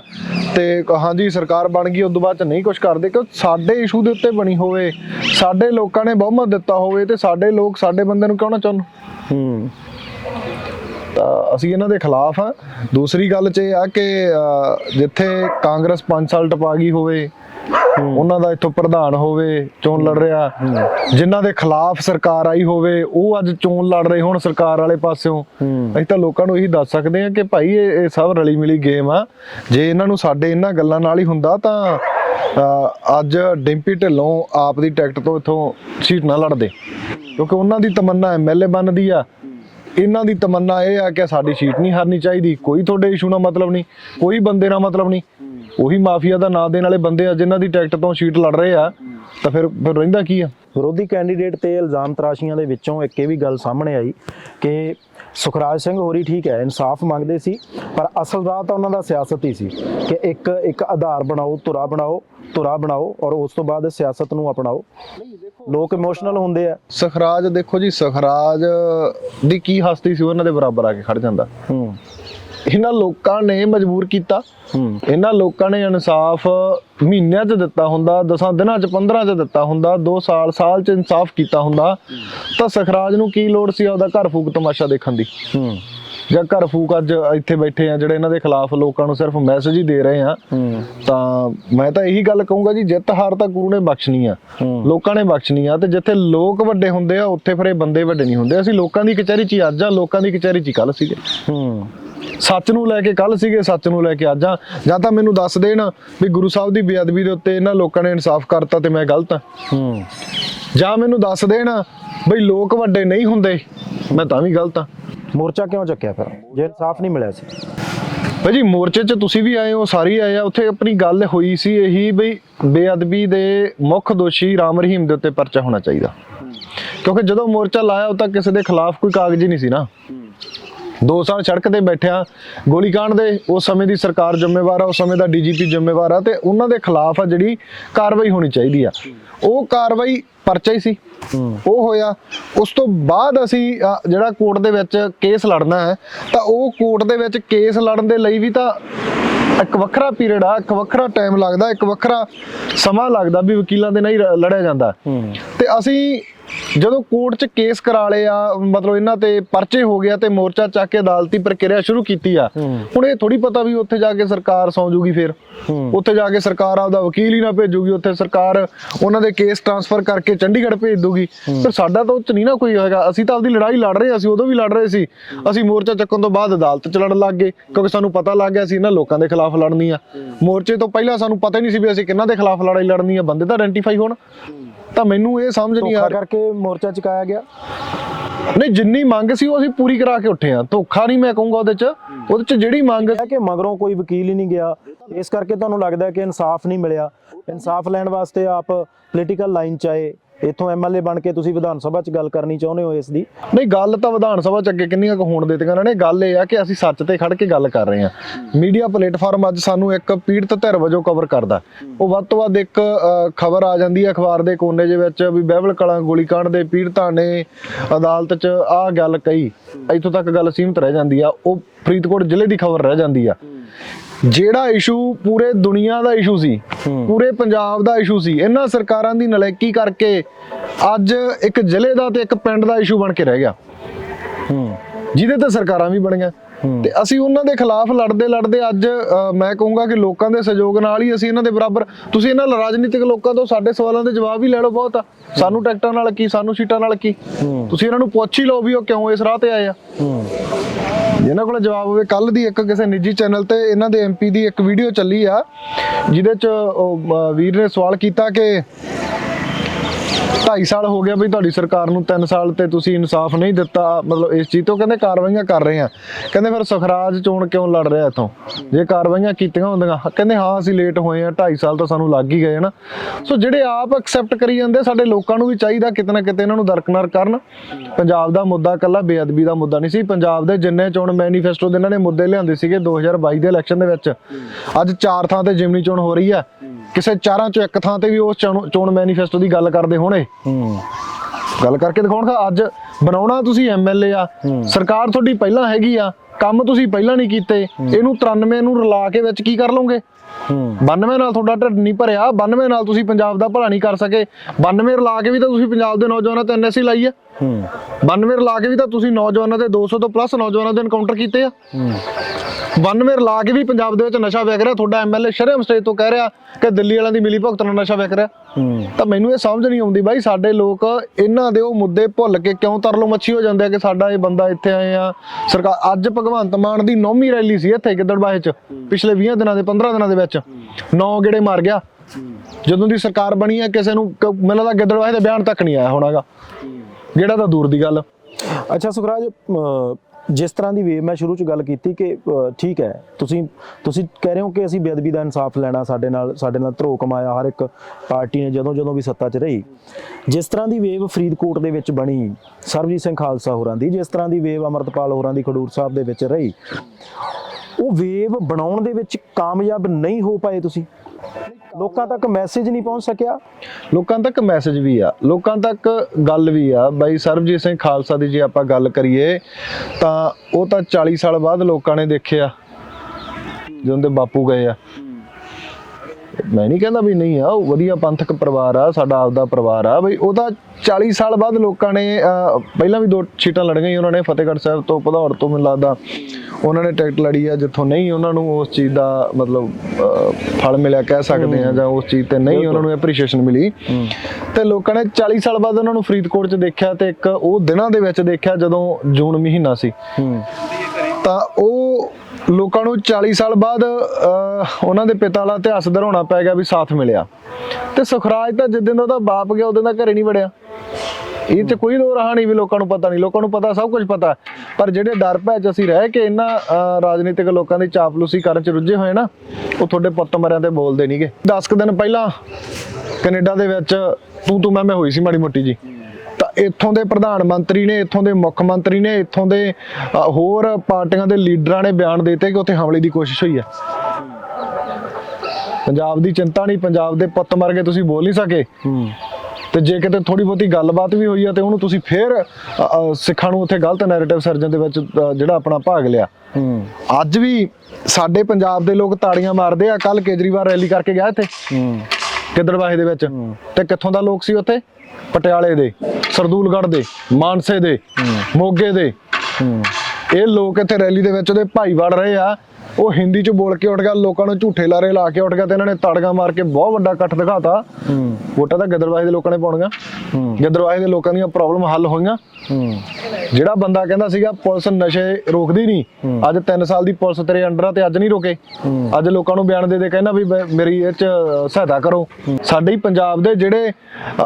ਤੇ ਹਾਂਜੀ ਸਰਕਾਰ ਬਣ ਗਈ ਉਸ ਤੋਂ ਬਾਅਦ ਚ ਨਹੀਂ ਕੁਝ ਕਰਦੇ ਕਿ ਸਾਡੇ ਇਸ਼ੂ ਦੇ ਉੱਤੇ ਬਣੀ ਹੋਵੇ ਸਾਡੇ ਲੋਕਾਂ ਨੇ ਬਹੁਮਤ ਦਿੱਤਾ ਹੋਵੇ ਤੇ ਸਾਡੇ ਲੋਕ ਸਾਡੇ ਬੰਦੇ ਨੂੰ ਕਿਉਂ ਨਾ ਚੁਣਨ? ਹੂੰ। ਤਾਂ ਅਸੀਂ ਇਹਨਾਂ ਦੇ ਖਿਲਾਫ ਆ। ਦੂਸਰੀ ਗੱਲ 'ਚ ਇਹ ਆ ਕਿ ਜਿੱਥੇ ਕਾਂਗਰਸ 5 ਸਾਲ ਟਪਾ ਗਈ ਹੋਵੇ ਉਹਨਾਂ ਦਾ ਇੱਥੋਂ ਪ੍ਰਧਾਨ ਹੋਵੇ ਚੋਣ ਲੜ ਰਿਹਾ। ਜਿਨ੍ਹਾਂ ਦੇ ਖਿਲਾਫ ਸਰਕਾਰ ਆਈ ਹੋਵੇ ਉਹ ਅੱਜ ਚੋਣ ਲੜ ਰਹੇ ਹੋਣ ਸਰਕਾਰ ਵਾਲੇ ਪਾਸਿਓਂ। ਅਸੀਂ ਤਾਂ ਲੋਕਾਂ ਨੂੰ ਇਹੀ ਦੱਸ ਸਕਦੇ ਹਾਂ ਕਿ ਭਾਈ ਇਹ ਸਭ ਰਲੀ ਮਿਲੀ ਗੇਮ ਆ। ਜੇ ਇਹਨਾਂ ਨੂੰ ਸਾਡੇ ਇਹਨਾਂ ਗੱਲਾਂ ਨਾਲ ਹੀ ਹੁੰਦਾ ਤਾਂ ਅੱਜ ਡਿੰਪੀ ਢਿੱਲੋਂ ਆਪ ਦੀ ਟਿਕਟ ਤੋਂ ਇੱਥੋਂ ਸੀਟ ਨਾ ਲੜਦੇ। ਕਿਉਂਕਿ ਉਹਨਾਂ ਦੀ ਤਮੰਨਾ ਐਮਐਲਏ ਬਣਦੀ ਆ। ਇਹਨਾਂ ਦੀ ਤਮੰਨਾ ਇਹ ਆ ਕਿ ਸਾਡੀ ਸੀਟ ਨਹੀਂ ਹਾਰਨੀ ਚਾਹੀਦੀ। ਕੋਈ ਤੁਹਾਡੇ ਇਸ਼ੂ ਨਾਲ ਮਤਲਬ ਨਹੀਂ। ਕੋਈ ਬੰਦੇ ਨਾਲ ਮਤਲਬ ਨਹੀਂ। ਉਹੀ ਮਾਫੀਆ ਦਾ ਨਾਂ ਦੇਣ ਵਾਲੇ ਬੰਦੇ ਆ ਜਿਨ੍ਹਾਂ ਦੀ ਟਿਕਟ ਤੋਂ ਸੀਟ ਲੜ ਰਹੇ ਆ। ਤਾਂ ਫਿਰ ਫਿਰ ਰਹਿੰਦਾ ਕੀ ਆ? ਵਿਰੋਧੀ ਕੈਂਡੀਡੇਟ ਤੇ ਇਲਜ਼ਾਮ ਤਰਾਸ਼ੀਆਂ ਦੇ ਵਿੱਚੋਂ ਇੱਕ ਇਹ ਵੀ ਗੱਲ ਸਾਹਮਣੇ ਆਈ ਕਿ ਸੁਖਰਾਜ ਸਿੰਘ ਹੋਰੀ ਠੀਕ ਹੈ ਇਨਸਾਫ ਮੰਗਦੇ ਸੀ ਪਰ ਅਸਲ ਰਾਹ ਤਾਂ ਉਹਨਾਂ ਦਾ ਸਿਆਸਤ ਹੀ ਸੀ ਕਿ ਇੱਕ ਇੱਕ ਆਧਾਰ ਬਣਾਓ ਧੁਰਾ ਬਣਾਓ ਧੁਰਾ ਬਣਾਓ ਔਰ ਉਸ ਤੋਂ ਬਾਅਦ ਸਿਆਸਤ ਨੂੰ ਅਪਣਾਓ। ਲੋਕ ਇਮੋਸ਼ਨਲ ਹੁੰਦੇ ਆ। ਸਖਰਾਜ ਦੇਖੋ ਜੀ ਸਖਰਾਜ ਦੀ ਕੀ ਹਸਤੀ ਸੀ ਉਹਨਾਂ ਦੇ ਬਰਾਬਰ ਆ ਕੇ ਖੜ ਜਾਂਦਾ। ਹੂੰ। ਇਹਨਾਂ ਲੋਕਾਂ ਨੇ ਮਜਬੂਰ ਕੀਤਾ। ਹੂੰ। ਇਹਨਾਂ ਲੋਕਾਂ ਨੇ ਇਨਸਾਫ ਮਹੀਨਿਆਂ 'ਚ ਦਿੱਤਾ ਹੁੰਦਾ 10 ਦਿਨਾਂ 'ਚ 15 'ਚ ਦਿੱਤਾ ਹੁੰਦਾ 2 ਸਾਲ ਸਾਲ 'ਚ ਇਨਸਾਫ ਕੀਤਾ ਹੁੰਦਾ। ਤਾਂ ਸਖਰਾਜ ਨੂੰ ਕੀ ਲੋੜ ਸੀ ਉਹਦਾ ਘਰ ਫੂਕ ਤਮਾਸ਼ਾ ਦੇਖਣ ਦੀ? ਜਾਂ ਘਰ ਫੂਕ ਅੱਜ ਇੱਥੇ ਬੈਠੇ ਆ ਜਿਹੜੇ ਇਹਨਾਂ ਦੇ ਖਿਲਾਫ ਲੋਕਾਂ ਨੂੰ ਸਿਰਫ ਮੈਸੇਜ ਹੀ ਦੇ ਰਹੇ ਆ। ਤਾਂ ਮੈਂ ਤਾਂ ਇਹੀ ਗੱਲ ਕਹੂੰਗਾ ਜੀ ਜਿੱਤ ਹਾਰ ਤਾਂ ਗੁਰੂ ਨੇ ਬਖਸ਼ਣੀ ਆ। ਲੋਕਾਂ ਨੇ ਬਖਸ਼ਣੀ ਆ ਤੇ ਜਿੱਥੇ ਲੋਕ ਵੱਡੇ ਹੁੰਦੇ ਆ ਉੱਥੇ ਫਿਰ ਇਹ ਬੰਦੇ ਵੱਡੇ ਨਹੀਂ ਹੁੰਦੇ। ਅਸੀਂ ਲੋਕਾਂ ਦੀ ਕਚਹਿਰੀ 'ਚ ਅੱਜ ਆ ਲੋਕਾਂ ਦੀ ਕਚਹਿਰੀ 'ਚ ਕੱਲ ਸੀਗੇ। ਹੂੰ। ਸੱਚ ਨੂੰ ਲੈ ਕੇ ਕੱਲ ਸੀਗੇ ਸੱਚ ਨੂੰ ਲੈ ਕੇ ਅੱਜ ਆ ਜਾਂ ਤਾਂ ਮੈਨੂੰ ਦੱਸ ਦੇਣ ਵੀ ਗੁਰੂ ਸਾਹਿਬ ਦੀ ਬੇਅਦਬੀ ਦੇ ਉੱਤੇ ਇਹਨਾਂ ਲੋਕਾਂ ਨੇ ਇਨਸਾਫ ਕਰਤਾ ਤੇ ਮੈਂ ਗਲਤ ਆ ਹੂੰ। ਜਾਂ ਮੈਨੂੰ ਦੱਸ ਦੇਣ ਬਈ ਲੋਕ ਵੱਡੇ ਨਹੀਂ ਹੁੰਦੇ ਮੈਂ ਤਾਂ ਵੀ ਗਲਤ ਆ ਮੋਰਚਾ ਕਿਉਂ ਚੱਕਿਆ ਫਿਰ? ਜੇ ਇਨਸਾਫ ਨਹੀਂ ਮਿਲਿਆ ਸੀ। ਭਾਜੀ ਮੋਰਚੇ 'ਚ ਤੁਸੀਂ ਵੀ ਆਏ ਹੋ ਸਾਰੇ ਆਏ ਆ ਉੱਥੇ ਆਪਣੀ ਗੱਲ ਹੋਈ ਸੀ ਇਹੀ ਬਈ ਬੇਅਦਬੀ ਦੇ ਮੁੱਖ ਦੋਸ਼ੀ ਰਾਮ ਰਹੀਮ ਦੇ ਉੱਤੇ ਪਰਚਾ ਹੋਣਾ ਚਾਹੀਦਾ। ਕਿਉਂਕਿ ਜਦੋਂ ਮੋਰਚਾ ਲਾਇਆ ਉਹ ਤਾਂ ਕਿਸੇ ਦੇ ਖਿਲਾਫ ਕੋਈ ਕਾਗਜ਼ ਹੀ ਨਹੀਂ ਸੀ ਨਾ। ਦੋ ਸਾਲ ਸੜਕ ਤੇ ਬੈਠਿਆ ਗੋਲੀकांड ਦੇ ਉਸ ਸਮੇਂ ਦੀ ਸਰਕਾਰ ਜ਼ਿੰਮੇਵਾਰ ਆ ਉਸ ਸਮੇਂ ਦਾ ਡੀਜੀਪੀ ਜ਼ਿੰਮੇਵਾਰ ਆ ਤੇ ਉਹਨਾਂ ਦੇ ਖਿਲਾਫ ਆ ਜਿਹੜੀ ਕਾਰਵਾਈ ਹੋਣੀ ਚਾਹੀਦੀ ਆ। ਉਹ ਕਾਰਵਾਈ ਪਰਚਾ ਹੀ ਸੀ। ਉਹ ਹੋਇਆ। ਉਸ ਤੋਂ ਬਾਅਦ ਅਸੀਂ ਜਿਹੜਾ ਕੋਰਟ ਦੇ ਵਿੱਚ ਕੇਸ ਲੜਨਾ ਹੈ ਤਾਂ ਉਹ ਕੋਰਟ ਦੇ ਵਿੱਚ ਕੇਸ ਲੜਨ ਦੇ ਲਈ ਵੀ ਤਾਂ ਇੱਕ ਵੱਖਰਾ ਪੀਰੀਅਡ ਆ ਇੱਕ ਵੱਖਰਾ ਟਾਈਮ ਲੱਗਦਾ ਇੱਕ ਵੱਖਰਾ ਸਮਾਂ ਲੱਗਦਾ ਵੀ ਵਕੀਲਾਂ ਦੇ ਨਾਲ ਲੜਿਆ ਜਾਂਦਾ। ਤੇ ਅਸੀਂ ਜਦੋਂ ਕੋਰਟ 'ਚ ਕੇਸ ਕਰਾ ਲਏ ਆ ਮਤਲਬ ਇਹਨਾਂ ਤੇ ਪਰਚੇ ਹੋ ਗਿਆ ਤੇ ਮੋਰਚਾ ਚੱਕ ਕੇ ਅਦਾਲਤੀ ਪ੍ਰਕਿਰਿਆ ਸ਼ੁਰੂ ਕੀਤੀ ਆ। ਹੁਣ ਇਹ ਥੋੜੀ ਪਤਾ ਵੀ ਉੱਥੇ ਜਾ ਕੇ ਸਰਕਾਰ ਸੌਂ ਜੂਗੀ ਫਿਰ। ਉੱਥੇ ਜਾ ਕੇ ਸਰਕਾਰ ਆਪਦਾ ਵਕੀਲ ਹੀ ਨਾ ਭੇਜੂਗੀ ਉੱਥੇ ਸਰਕਾਰ ਉਹਨਾਂ ਦੇ ਕੇਸ ਟ੍ਰਾਂਸਫਰ ਕਰਕੇ ਚੰਡੀਗੜ੍ਹ ਭੇਜ ਦੂਗੀ। ਪਰ ਸਾਡਾ ਤਾਂ ਉੱਚ ਨਹੀਂ ਨਾ ਕੋਈ ਹੋਏਗਾ ਅਸੀਂ ਤਾਂ ਆਪਦੀ ਲੜਾਈ ਲੜ ਰਹੇ ਅਸੀਂ ਉਦੋਂ ਵੀ ਲੜ ਰਹੇ ਸੀ। ਅਸੀਂ ਮੋਰਚਾ ਚੱਕਣ ਤੋਂ ਬਾਅਦ ਅਦਾਲਤ 'ਚ ਲੜਨ ਲੱਗ ਗਏ ਕਿਉਂਕਿ ਸਾਨੂੰ ਪਤਾ ਲੱਗ ਗਿਆ ਸੀ ਇਹਨਾਂ ਲੋਕਾਂ ਦੇ ਖਿਲਾਫ ਲੜਨੀ ਆ। ਮੋਰਚੇ ਤੋਂ ਪਹਿਲਾਂ ਸਾਨੂੰ ਪਤਾ ਹੀ ਨਹੀਂ ਸੀ ਵੀ ਅਸੀਂ ਕਿਹਨਾਂ ਦੇ ਖਿਲਾਫ ਲੜਾਈ ਲੜਨੀ ਆ ਬੰਦੇ ਤਾਂ ਆਇਡੈਂਟੀਫਾਈ ਹੋਣ। ਤਾਂ ਮੈਨੂੰ ਇਹ ਸਮਝ ਨਹੀਂ ਆ ਧੋਖਾ ਰਿਹਾ। ਕਰਕੇ ਮੋਰਚਾ ਚੁਕਾਇਆ ਗਿਆ? ਨਹੀਂ ਜਿੰਨੀ ਮੰਗ ਸੀ ਉਹ ਅਸੀਂ ਪੂਰੀ ਕਰਾ ਕੇ ਉੱਠੇ ਆ ਧੋਖਾ ਨਹੀਂ ਮੈਂ ਕਹੂੰਗਾ ਉਹਦੇ 'ਚ। ਉਹਦੇ 'ਚ ਜਿਹੜੀ ਮੰਗ ਹੈ ਕਿ ਮਗਰੋਂ ਕੋਈ ਵਕੀਲ ਹੀ ਨਹੀਂ ਗਿਆ। ਇਸ ਕਰਕੇ ਤੁਹਾਨੂੰ ਲੱਗਦਾ ਕਿ ਇਨਸਾਫ ਨਹੀਂ ਮਿਲਿਆ। ਇਨਸਾਫ ਲੈਣ ਵਾਸਤੇ ਆਪ ਪੋਲੀਟੀਕਲ ਲਾਈਨ ਚ ਆਏ। ਇਥੋਂ ਐਮਐਲਏ ਬਣ ਕੇ ਤੁਸੀਂ ਵਿਧਾਨ ਸਭਾ ਚ ਗੱਲ ਕਰਨੀ ਚਾਹੁੰਦੇ ਹੋ ਇਸ ਦੀ? ਨਹੀਂ, ਗੱਲ ਤਾਂ ਵਿਧਾਨ ਸਭਾ ਚ ਅੱਗੇ ਕਿੰਨੀਆਂ ਕੁ ਹੋਣ ਦਿੱਤੀਆਂ ਇਹਨਾਂ ਨੇ। ਗੱਲ ਇਹ ਆ ਕਿ ਅਸੀਂ ਸੱਚ ਤੇ ਖੜ ਕੇ ਗੱਲ ਕਰ ਰਹੇ ਹਾਂ। ਮੀਡੀਆ ਪਲੇਟਫਾਰਮ ਅੱਜ ਸਾਨੂੰ ਇੱਕ ਪੀੜਤ ਧਿਰ ਵਜੋਂ ਕਵਰ ਕਰਦਾ। ਉਹ ਵੱਧ ਤੋਂ ਵੱਧ ਇੱਕ ਖਬਰ ਆ ਜਾਂਦੀ ਹੈ ਅਖਬਾਰ ਦੇ ਕੋਨੇ ਦੇ ਵਿੱਚ ਵੀ ਬਹਿਬਲ ਕਲਾਂ ਗੋਲੀकांड ਦੇ ਪੀੜਤਾਂ ਨੇ ਅਦਾਲਤ 'ਚ ਆਹ ਗੱਲ ਕਹੀ। ਇੱਥੋਂ ਤੱਕ ਗੱਲ ਸੀਮਤ ਰਹਿ ਜਾਂਦੀ ਆ। ਉਹ ਫਰੀਦਕੋਟ ਜ਼ਿਲ੍ਹੇ ਦੀ ਖਬਰ ਰਹਿ ਜਾਂਦੀ ਆ। ਜਿਹੜਾ ਇਸ਼ੂ ਪੂਰੇ ਦੁਨੀਆ ਦਾ ਇਸ਼ੂ ਸੀ ਪੂਰੇ ਪੰਜਾਬ ਦਾ ਇਸ਼ੂ ਸੀ ਇਹਨਾਂ ਸਰਕਾਰਾਂ ਦੀ ਨਲਾਇਕੀ ਕਰਕੇ ਅੱਜ ਇੱਕ ਜ਼ਿਲ੍ਹੇ ਦਾ ਤੇ ਇੱਕ ਪਿੰਡ ਦਾ ਇਸ਼ੂ ਬਣ ਕੇ ਰਹਿ ਗਿਆ। ਹੂੰ। ਜਿਹਦੇ ਤੇ ਸਰਕਾਰਾਂ ਵੀ ਬਣੀਆਂ। ਤੇ ਅਸੀਂ ਉਹਨਾਂ ਦੇ ਖਿਲਾਫ ਲੜਦੇ ਲੜਦੇ ਅੱਜ ਮੈਂ ਕਹੂੰਗਾ ਕਿ ਲੋਕਾਂ ਦੇ ਸਹਿਯੋਗ ਨਾਲ ਹੀ ਅਸੀਂ ਇਹਨਾਂ ਦੇ ਬਰਾਬਰ ਤੁਸੀਂ ਇਹਨਾਂ ਰਾਜਨੀਤਿਕ ਲੋਕਾਂ ਤੋਂ ਸਾਡੇ ਸਵਾਲਾਂ ਦੇ ਜਵਾਬ ਹੀ ਲੈ ਲਓ ਬਹੁਤ ਆ। ਸਾਨੂੰ ਟਿਕਟਾਂ ਨਾਲ ਕੀ ਸਾਨੂੰ ਸੀਟਾਂ ਨਾਲ ਕੀ? ਤੁਸੀਂ ਇਹਨਾਂ ਨੂੰ ਪੁੱਛ ਹੀ ਲਓ ਵੀ ਉਹ ਕਿਉਂ ਇਸ ਰਾਹ ਤੇ ਆਏ ਆ। ਇਹਨਾਂ ਕੋਲ ਜਵਾਬ ਹੋਵੇ ਕੱਲ ਦੀ ਇੱਕ ਕਿਸੇ ਨਿੱਜੀ ਚੈਨਲ ਤੇ ਇਹਨਾਂ ਦੇ ਐਮਪੀ ਦੀ ਇੱਕ ਵੀਡੀਓ ਚੱਲੀ ਆ ਜਿਹਦੇ ਚ ਵੀਰ ਨੇ ਸਵਾਲ ਕੀਤਾ ਕਿ 2.5 ਸਾਲ ਹੋ ਗਿਆ ਬਈ ਤੁਹਾਡੀ ਸਰਕਾਰ ਨੂੰ 3 ਸਾਲ ਤੇ ਤੁਸੀਂ ਇਨਸਾਫ ਨਹੀਂ ਦਿੱਤਾ, ਮਤਲਬ ਇਸ ਚੀਜ਼ ਤੋਂ ਕਹਿੰਦੇ ਕਾਰਵਾਈਆਂ ਕਰ ਰਹੇ ਆ। ਕਹਿੰਦੇ ਫਿਰ ਸੁਖਰਾਜ ਚੋਣ ਕਿਉਂ ਲੜ ਰਿਹਾ ਇੱਥੋਂ? ਜੇ ਕਾਰਵਾਈਆਂ ਕੀਤੀਆਂ ਹੁੰਦੀਆਂ, ਕਹਿੰਦੇ ਹਾਂ ਅਸੀਂ ਲੇਟ ਹੋਏ ਆ 2.5 ਸਾਲ ਤਾਂ ਸਾਨੂੰ ਲੱਗ ਹੀ ਗਏ ਨਾ। ਸੋ ਜਿਹੜੇ ਆਪ ਐਕਸੈਪਟ ਕਰੀ ਜਾਂਦੇ, ਸਾਡੇ ਲੋਕਾਂ ਨੂੰ ਵੀ ਚਾਹੀਦਾ ਕਿਤੇ ਨਾ ਕਿਤੇ ਇਹਨਾਂ ਨੂੰ ਦਰਕਨਾਰ ਕਰਨ। ਪੰਜਾਬ ਦਾ ਮੁੱਦਾ ਕੱਲਾ ਬੇਅਦਬੀ ਦਾ ਮੁੱਦਾ ਨਹੀਂ ਸੀ। ਪੰਜਾਬ ਦੇ ਜਿੰਨੇ ਚੋਣ ਮੈਨੀਫੈਸਟੋ ਦੇ ਇਹਨਾਂ ਨੇ ਮੁੱਦੇ ਲਿਆਂਦੇ ਸੀਗੇ 2022 ਦੇ ਇਲੈਕਸ਼ਨ ਦੇ ਵਿੱਚ। ਅੱਜ ਚਾਰ ਥਾਂ ਤੇ ਜਿਮਨੀ ਚੋਣ ਹੋ ਰਹੀ ਹੈ ਕਿਸੇ ਚਾਰਾਂ ਚੋਂ ਇੱਕ ਥਾਂ ਤੇ ਵੀ ਉਸ ਚੋਣ- ਚੋਣ ਮੈਨੀਫੈਸਟੋ ਦੀ ਗੱਲ ਕਰਦੇ ਹੋਣੇ। ਹੂੰ। ਗੱਲ ਕਰਕੇ ਦਿਖਾਉਣਗਾ ਅੱਜ ਬਣਾਉਣਾ ਤੁਸੀਂ ਐਮਐਲਏ ਆ। ਸਰਕਾਰ ਤੁਹਾਡੀ ਪਹਿਲਾਂ ਹੈਗੀ ਆ ਕੰਮ ਤੁਸੀਂ ਪਹਿਲਾਂ ਨਹੀਂ ਕੀਤੇ। ਇਹਨੂੰ 93 ਨੂੰ ਰਲਾ ਕੇ ਵਿੱਚ ਕੀ ਕਰ ਲਓਗੇ? ਹੂੰ। 92 ਨਾਲ ਤੁਹਾਡਾ ਢਿੱਡ ਨਹੀਂ ਭਰਿਆ 92 ਨਾਲ ਤੁਸੀਂ ਪੰਜਾਬ ਦਾ ਭਲਾ ਨਹੀਂ ਕਰ ਸਕੇ। 92 ਰਲਾ ਕੇ ਵੀ ਤਾਂ ਤੁਸੀਂ ਪੰਜਾਬ ਦੇ ਨੌਜਵਾਨਾਂ ਤੇ ਐਨਐਸਸੀ ਲਾਈ ਆ। ਹੂੰ। 92 ਰਲਾ ਕੇ ਵੀ ਤਾਂ ਤੁਸੀਂ ਨੌਜਵਾਨਾਂ ਦੇ 200 ਤੋਂ ਪਲੱਸ ਨੌਜਵਾਨਾਂ ਦੇ ਐਨਕਾਊਂਟਰ ਕੀਤੇ ਆ। 92 ਰਲਾ ਕੇ ਵੀ ਪੰਜਾਬ ਦੇ ਵਿੱਚ ਨਸ਼ਾ ਵਿਕ ਰਿਹਾ ਤੁਹਾਡਾ ਐਮਐਲਏ ਸ਼ਰਮ ਸਟੇਜ ਤੋਂ ਕਹਿ ਰਿਹਾ ਕਿ ਦਿੱਲੀ ਵਾਲਿਆਂ ਦੀ ਮਿਲੀ ਭੁਗਤ ਨਾਲ ਨਸ਼ਾ ਵਿਕ ਰਿਹਾ। ਹੂੰ। ਤਾਂ ਮੈਨੂੰ ਇਹ ਸਮਝ ਨਹੀਂ ਆਉਂਦੀ ਬਾਈ ਸਾਡੇ ਲੋਕ ਇਹਨਾਂ ਦੇ ਉਹ ਮੁੱਦੇ ਭੁੱਲ ਕੇ ਕਿਉਂ ਤਰਲੋ ਮੱਛੀ ਹੋ ਜਾਂਦੇ ਆ ਕਿ ਸਾਡਾ ਇਹ ਬੰਦਾ ਇੱਥੇ ਆਏ ਆ। ਸਰਕਾਰ ਅੱਜ ਭਗਵੰਤ ਮਾਨ ਦੀ ਨੌਵੀਂ ਰੈਲੀ ਸੀ ਇੱਥੇ ਗਿੱਦੜਬਾਹੇ 'ਚ ਪਿਛਲੇ 20 ਦਿਨਾਂ ਦੇ 15 ਦਿਨਾਂ ਦੇ ਵਿੱਚ। ਨੌ ਗੇੜੇ ਮਾਰ ਗਿਆ। ਜਦੋਂ ਦੀ ਸਰਕਾਰ ਬਣੀ ਹੈ ਕਿਸੇ ਨੂੰ ਮੈਨੂੰ ਲੱਗਦਾ ਗਿੱਦੜਬਾਹੇ ਦੇ ਬਿਆਨ ਤੱਕ ਨਹੀਂ ਆਇਆ ਹੋਣਾਗਾ। ਜਿਹੜਾ ਤਾਂ ਦੂਰ ਦੀ ਗੱਲ? ਅੱਛਾ ਸੁਖਰਾਜ ਜਿਸ ਤਰ੍ਹਾਂ ਦੀ ਵੇਵ ਮੈਂ ਸ਼ੁਰੂ ਚ ਗੱਲ ਕੀਤੀ ਕਿ ਠੀਕ ਹੈ, ਤੁਸੀਂ ਤੁਸੀਂ ਕਹਿ ਰਹੇ ਹੋ ਕਿ ਅਸੀਂ ਬੇਅਦਬੀ ਦਾ ਇਨਸਾਫ ਲੈਣਾ ਸਾਡੇ ਨਾਲ ਸਾਡੇ ਨਾਲ ਧਰੋ ਕਮਾਇਆ ਹਰ ਇੱਕ ਪਾਰਟੀ ਨੇ ਜਦੋਂ ਜਦੋਂ ਵੀ ਸੱਤਾ 'ਚ ਰਹੀ। ਜਿਸ ਤਰ੍ਹਾਂ ਦੀ ਵੇਵ ਫਰੀਦਕੋਟ ਦੇ ਵਿੱਚ ਬਣੀ, ਸਰਬਜੀਤ ਸਿੰਘ ਖਾਲਸਾ ਹੋਰਾਂ ਦੀ, ਜਿਸ ਤਰ੍ਹਾਂ ਦੀ ਵੇਵ ਅਮਰਤਪਾਲ ਹੋਰਾਂ ਦੀ ਖਡੂਰ ਸਾਹਿਬ ਦੇ ਵਿੱਚ ਰਹੀ, ਉਹ ਵੇਵ ਬਣਾਉਣ ਦੇ ਵਿੱਚ ਕਾਮਯਾਬ ਨਹੀਂ ਹੋ ਪਾਏ ਤੁਸੀਂ। ਲੋਕਾਂ ਤੱਕ ਮੈਸੇਜ ਨਹੀਂ ਪਹੁੰਚ ਸਕਿਆ। ਲੋਕਾਂ ਤੱਕ ਮੈਸੇਜ ਵੀ ਆ। ਲੋਕਾਂ ਤੱਕ ਗੱਲ ਵੀ ਆ। ਬਾਈ ਸਰਬਜੀਤ ਸਿੰਘ ਖਾਲਸਾ ਦੀ ਜੇ ਆਪਾਂ ਗੱਲ ਕਰੀਏ, ਤਾਂ ਉਹ ਤਾਂ 40 ਸਾਲ ਬਾਅਦ ਲੋਕਾਂ ਨੇ ਦੇਖਿਆ, ਜਦੋਂ ਦੇ ਬਾਪੂ ਗਏ ਆ। ਮੈਂ ਨਹੀਂ ਕਹਿੰਦਾ ਵੀ ਨਹੀਂ ਆ, ਉਹ ਵਧੀਆ ਪੰਥਕ ਪਰਿਵਾਰ ਆ, ਸਾਡਾ ਆਪਦਾ ਪਰਿਵਾਰ ਆ। ਬਈ ਉਹ ਤਾਂ 40 ਸਾਲ ਬਾਅਦ ਲੋਕਾਂ ਨੇ ਪਹਿਲਾਂ ਵੀ ਦੋ ਸੀਟਾਂ ਲੜ ਗਈਆਂ ਉਹਨਾਂ ਨੇ, ਫਤਿਹਗੜ੍ਹ ਸਾਹਿਬ ਤੋਂ, ਭਦੌੜ ਤੋਂ ਮੈਨੂੰ ਲੱਗਦਾ। ਉਹਨਾਂ ਨੇ ਟਿਕਟ ਲੜੀ ਆ ਜਿੱਥੋਂ ਨਹੀਂ ਉਹਨਾਂ ਨੂੰ ਉਸ ਚੀਜ਼ ਦਾ ਮਤਲਬ ਫਲ ਮਿਲਿਆ ਕਹਿ ਸਕਦੇ ਆ ਜਾਂ ਉਸ ਚੀਜ਼ ਤੇ ਨਹੀਂ ਉਹਨਾਂ ਨੂੰ ਐਪਰੀਸ਼ੀਏਸ਼ਨ ਮਿਲੀ। ਤੇ ਲੋਕਾਂ ਨੇ 40 ਸਾਲ ਬਾਅਦ ਉਹਨਾਂ ਨੂੰ ਫਰੀਦਕੋਟ 'ਚ ਦੇਖਿਆ ਤੇ ਇੱਕ ਉਹ ਦਿਨਾਂ ਦੇ ਵਿੱਚ ਦੇਖਿਆ ਜਦੋਂ ਜੂਨ ਮਹੀਨਾ ਸੀ। ਤਾਂ ਉਹ ਲੋਕਾਂ ਨੂੰ 40 ਸਾਲ ਬਾਅਦ ਉਹਨਾਂ ਦੇ ਪਿਤਾ ਵਾਲਾ ਇਤਿਹਾਸ ਦਰਾਉਣਾ ਪੈ ਗਿਆ ਵੀ ਸਾਥ ਮਿਲਿਆ। ਤੇ ਸੁਖਰਾਜ ਤਾਂ ਜਿੱਦਣ ਦਾ ਉਹਦਾ ਬਾਪ ਗਿਆ ਉਦੋਂ ਦਾ ਘਰੇ ਨਹੀਂ ਵੜਿਆ। ਇਹ ਤੇ ਕੋਈ ਦੋ ਰਹਾ ਨਹੀਂ ਵੀ ਲੋਕਾਂ ਨੂੰ ਪਤਾ ਨਹੀਂ, ਲੋਕਾਂ ਨੂੰ ਪਤਾ, ਸਭ ਕੁਝ ਪਤਾ। ਪਰ ਜਿਹੜੇ ਡਰ ਭੈ ਚ ਅਸੀਂ ਰਹਿ ਕੇ ਇਹਨਾਂ ਰਾਜਨੀਤਿਕ ਲੋਕਾਂ ਦੀ ਚਾਪਲੂਸੀ ਕਰਨ ਚ ਰੁੱਝੇ ਹੋਏ ਨਾ, ਉਹ ਤੁਹਾਡੇ ਪੁੱਤ ਮਰਿਆਂ ਤੇ ਬੋਲਦੇ ਨਹੀਂਗੇ 10 ਕੁ ਦਿਨ ਪਹਿਲਾਂ ਕੈਨੇਡਾ ਦੇ ਵਿੱਚ ਤੂੰ ਤੂੰ ਮੈਂ ਮੈਂ ਹੋਈ ਸੀ ਮਾੜੀ ਮੋਟੀ ਜੀ। ਤਾਂ ਇੱਥੋਂ ਦੇ ਪ੍ਰਧਾਨ ਮੰਤਰੀ ਨੇ, ਇੱਥੋਂ ਦੇ ਮੁੱਖ ਮੰਤਰੀ ਨੇ, ਇੱਥੋਂ ਦੇ ਹੋਰ ਪਾਰਟੀਆਂ ਦੇ ਲੀਡਰਾਂ ਨੇ ਬਿਆਨ ਦਿੱਤੇ ਕਿ ਉੱਥੇ ਹਮਲੇ ਦੀ ਕੋਸ਼ਿਸ਼ ਹੋਈ ਹੈ ਪੰਜਾਬ ਦੀ ਚਿੰਤਾ ਨਹੀਂ, ਪੰਜਾਬ ਦੇ ਪੁੱਤ ਮਰ ਗਏ, ਤੁਸੀਂ ਬੋਲ ਨਹੀਂ ਸਕੇ। ਤੇ ਜੇ ਕਿਤੇ ਥੋੜੀ ਬਹੁਤੀ ਗੱਲਬਾਤ ਵੀ ਹੋਈ ਆ ਤੇ ਉਹਨੂੰ ਤੁਸੀਂ ਫੇਰ ਸਿੱਖਾਂ ਨੂੰ ਉੱਥੇ ਗਲਤ ਨੈਰੇਟਿਵ ਸਰਜਨ ਦੇ ਵਿੱਚ ਜਿਹੜਾ ਆਪਣਾ ਭਾਗ ਲਿਆ। ਹੂੰ। ਅੱਜ ਵੀ ਸਾਡੇ ਪੰਜਾਬ ਦੇ ਲੋਕ ਤਾੜੀਆਂ ਮਾਰਦੇ ਆ ਕੱਲ ਕੇਜਰੀਵਾਲ ਰੈਲੀ ਕਰਕੇ ਗਿਆ ਇੱਥੇ। ਹੂੰ। ਗਿੱਦੜਬਾਹੇ ਦੇ ਵਿੱਚ। ਤੇ ਕਿੱਥੋਂ ਦਾ ਲੋਕ ਸੀ ਉੱਥੇ? ਪਟਿਆਲੇ ਦੇ ਸਰਦੂਲਗੜ੍ਹ ਦੇ ਮਾਨਸੇ ਦੇ ਮੋਗੇ ਦੇ। ਇਹ ਲੋਕ ਇੱਥੇ ਰੈਲੀ ਦੇ ਵਿੱਚ ਉਹਦੇ ਭਾਈ ਵੜ ਰਹੇ ਆ। ਉਹ ਹਿੰਦੀ ਚ ਬੋਲ ਕੇ ਉੱਠ ਗਿਆ ਲੋਕਾਂ ਨੂੰ ਝੂਠੇ ਲਾਰੇ ਲਾ ਕੇ ਉੱਠ ਗਿਆ ਤੇ ਇਹਨਾਂ ਨੇ ਤਾੜੀਆਂ ਮਾਰ ਕੇ ਬਹੁਤ ਵੱਡਾ ਇਕੱਠ ਦਿਖਾਤਾ। ਹੂੰ। ਵੋਟਾਂ ਤਾਂ ਗਿੱਦੜਬਾਹੇ ਦੇ ਲੋਕਾਂ ਨੇ ਪਾਉਣੀਆਂ। ਹੂੰ। ਗਿੱਦੜਬਾਹੇ ਦੇ ਲੋਕਾਂ ਦੀਆਂ ਪ੍ਰੋਬਲਮ ਹੱਲ ਹੋਈਆਂ। ਹੂੰ। ਜਿਹੜਾ ਬੰਦਾ ਕਹਿੰਦਾ ਸੀਗਾ ਪੁਲਿਸ ਨਸ਼ੇ ਰੋਕਦੀ ਨਹੀਂ। ਅੱਜ 3 ਸਾਲ ਦੀ ਪੁਲਿਸ ਤੇਰੇ ਅੰਡਰ ਆ ਤੇ ਅੱਜ ਨਹੀਂ ਰੋਕੇ। ਅੱਜ ਲੋਕਾਂ ਨੂੰ ਬਿਆਨ ਦੇ ਦੇ ਕਹਿੰਦਾ ਵੀ ਮੇਰੀ ਇਹ ਚ ਸਹਾਇਤਾ ਕਰੋ। ਸਾਡੇ ਹੀ ਪੰਜਾਬ ਦੇ ਜਿਹੜੇ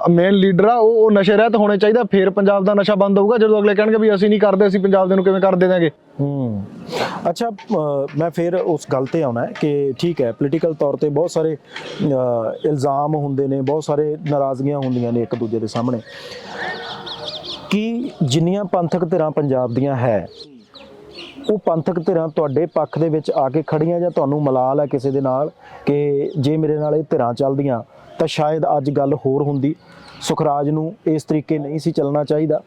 ਮੇਨ ਲੀਡਰ ਆ ਉਹ ਉਹ ਨਸ਼ੇ ਰਹਿਤ ਹੋਣੇ ਚਾਹੀਦਾ। ਫੇਰ ਪੰਜਾਬ ਦਾ ਨਸ਼ਾ ਬੰਦ ਹੋਊਗਾ ਜਦੋਂ ਅਗਲੇ ਕਹਿਣਗੇ ਵੀ ਅਸੀਂ ਨਹੀਂ ਕਰਦੇ ਅਸੀਂ ਪੰਜਾਬ ਦੇ ਨੂੰ ਕਿਵੇਂ ਕਰ ਦੇ ਦਾਂਗੇ ਹੂੰ। ਅੱਛਾ ਮੈਂ ਫਿਰ ਉਸ ਗੱਲ ਤੇ ਆਉਣਾ ਹੈ ਕਿ ਠੀਕ ਹੈ ਪੋਲੀਟੀਕਲ ਤੌਰ ਤੇ ਬਹੁਤ ਸਾਰੇ ਇਲਜ਼ਾਮ ਹੁੰਦੇ ਨੇ, ਬਹੁਤ ਸਾਰੇ ਨਾਰਾਜ਼ਗੀਆਂ ਹੁੰਦੀਆਂ ਨੇ ਇੱਕ ਦੂਜੇ ਦੇ ਸਾਹਮਣੇ। ਕਿ ਜਿੰਨੀਆਂ ਪੰਥਕ ਧਿਰਾਂ ਪੰਜਾਬ ਦੀਆਂ ਹੈ, ਉਹ ਪੰਥਕ ਧਿਰਾਂ ਤੁਹਾਡੇ ਪੱਖ ਦੇ ਵਿੱਚ ਆ ਕੇ ਖੜੀਆਂ ਜਾਂ ਤੁਹਾਨੂੰ ਮਲਾਲ ਹੈ ਕਿਸੇ ਦੇ ਨਾਲ ਕਿ ਜੇ ਮੇਰੇ ਨਾਲ ਇਹ ਧਿਰਾਂ ਚੱਲਦੀਆਂ, ਤਾਂ ਸ਼ਾਇਦ ਅੱਜ ਗੱਲ ਹੋਰ ਹੁੰਦੀ। ਸੁਖਰਾਜ ਨੂੰ ਇਸ ਤਰੀਕੇ ਨਹੀਂ ਸੀ ਚੱਲਣਾ ਚਾਹੀਦਾ।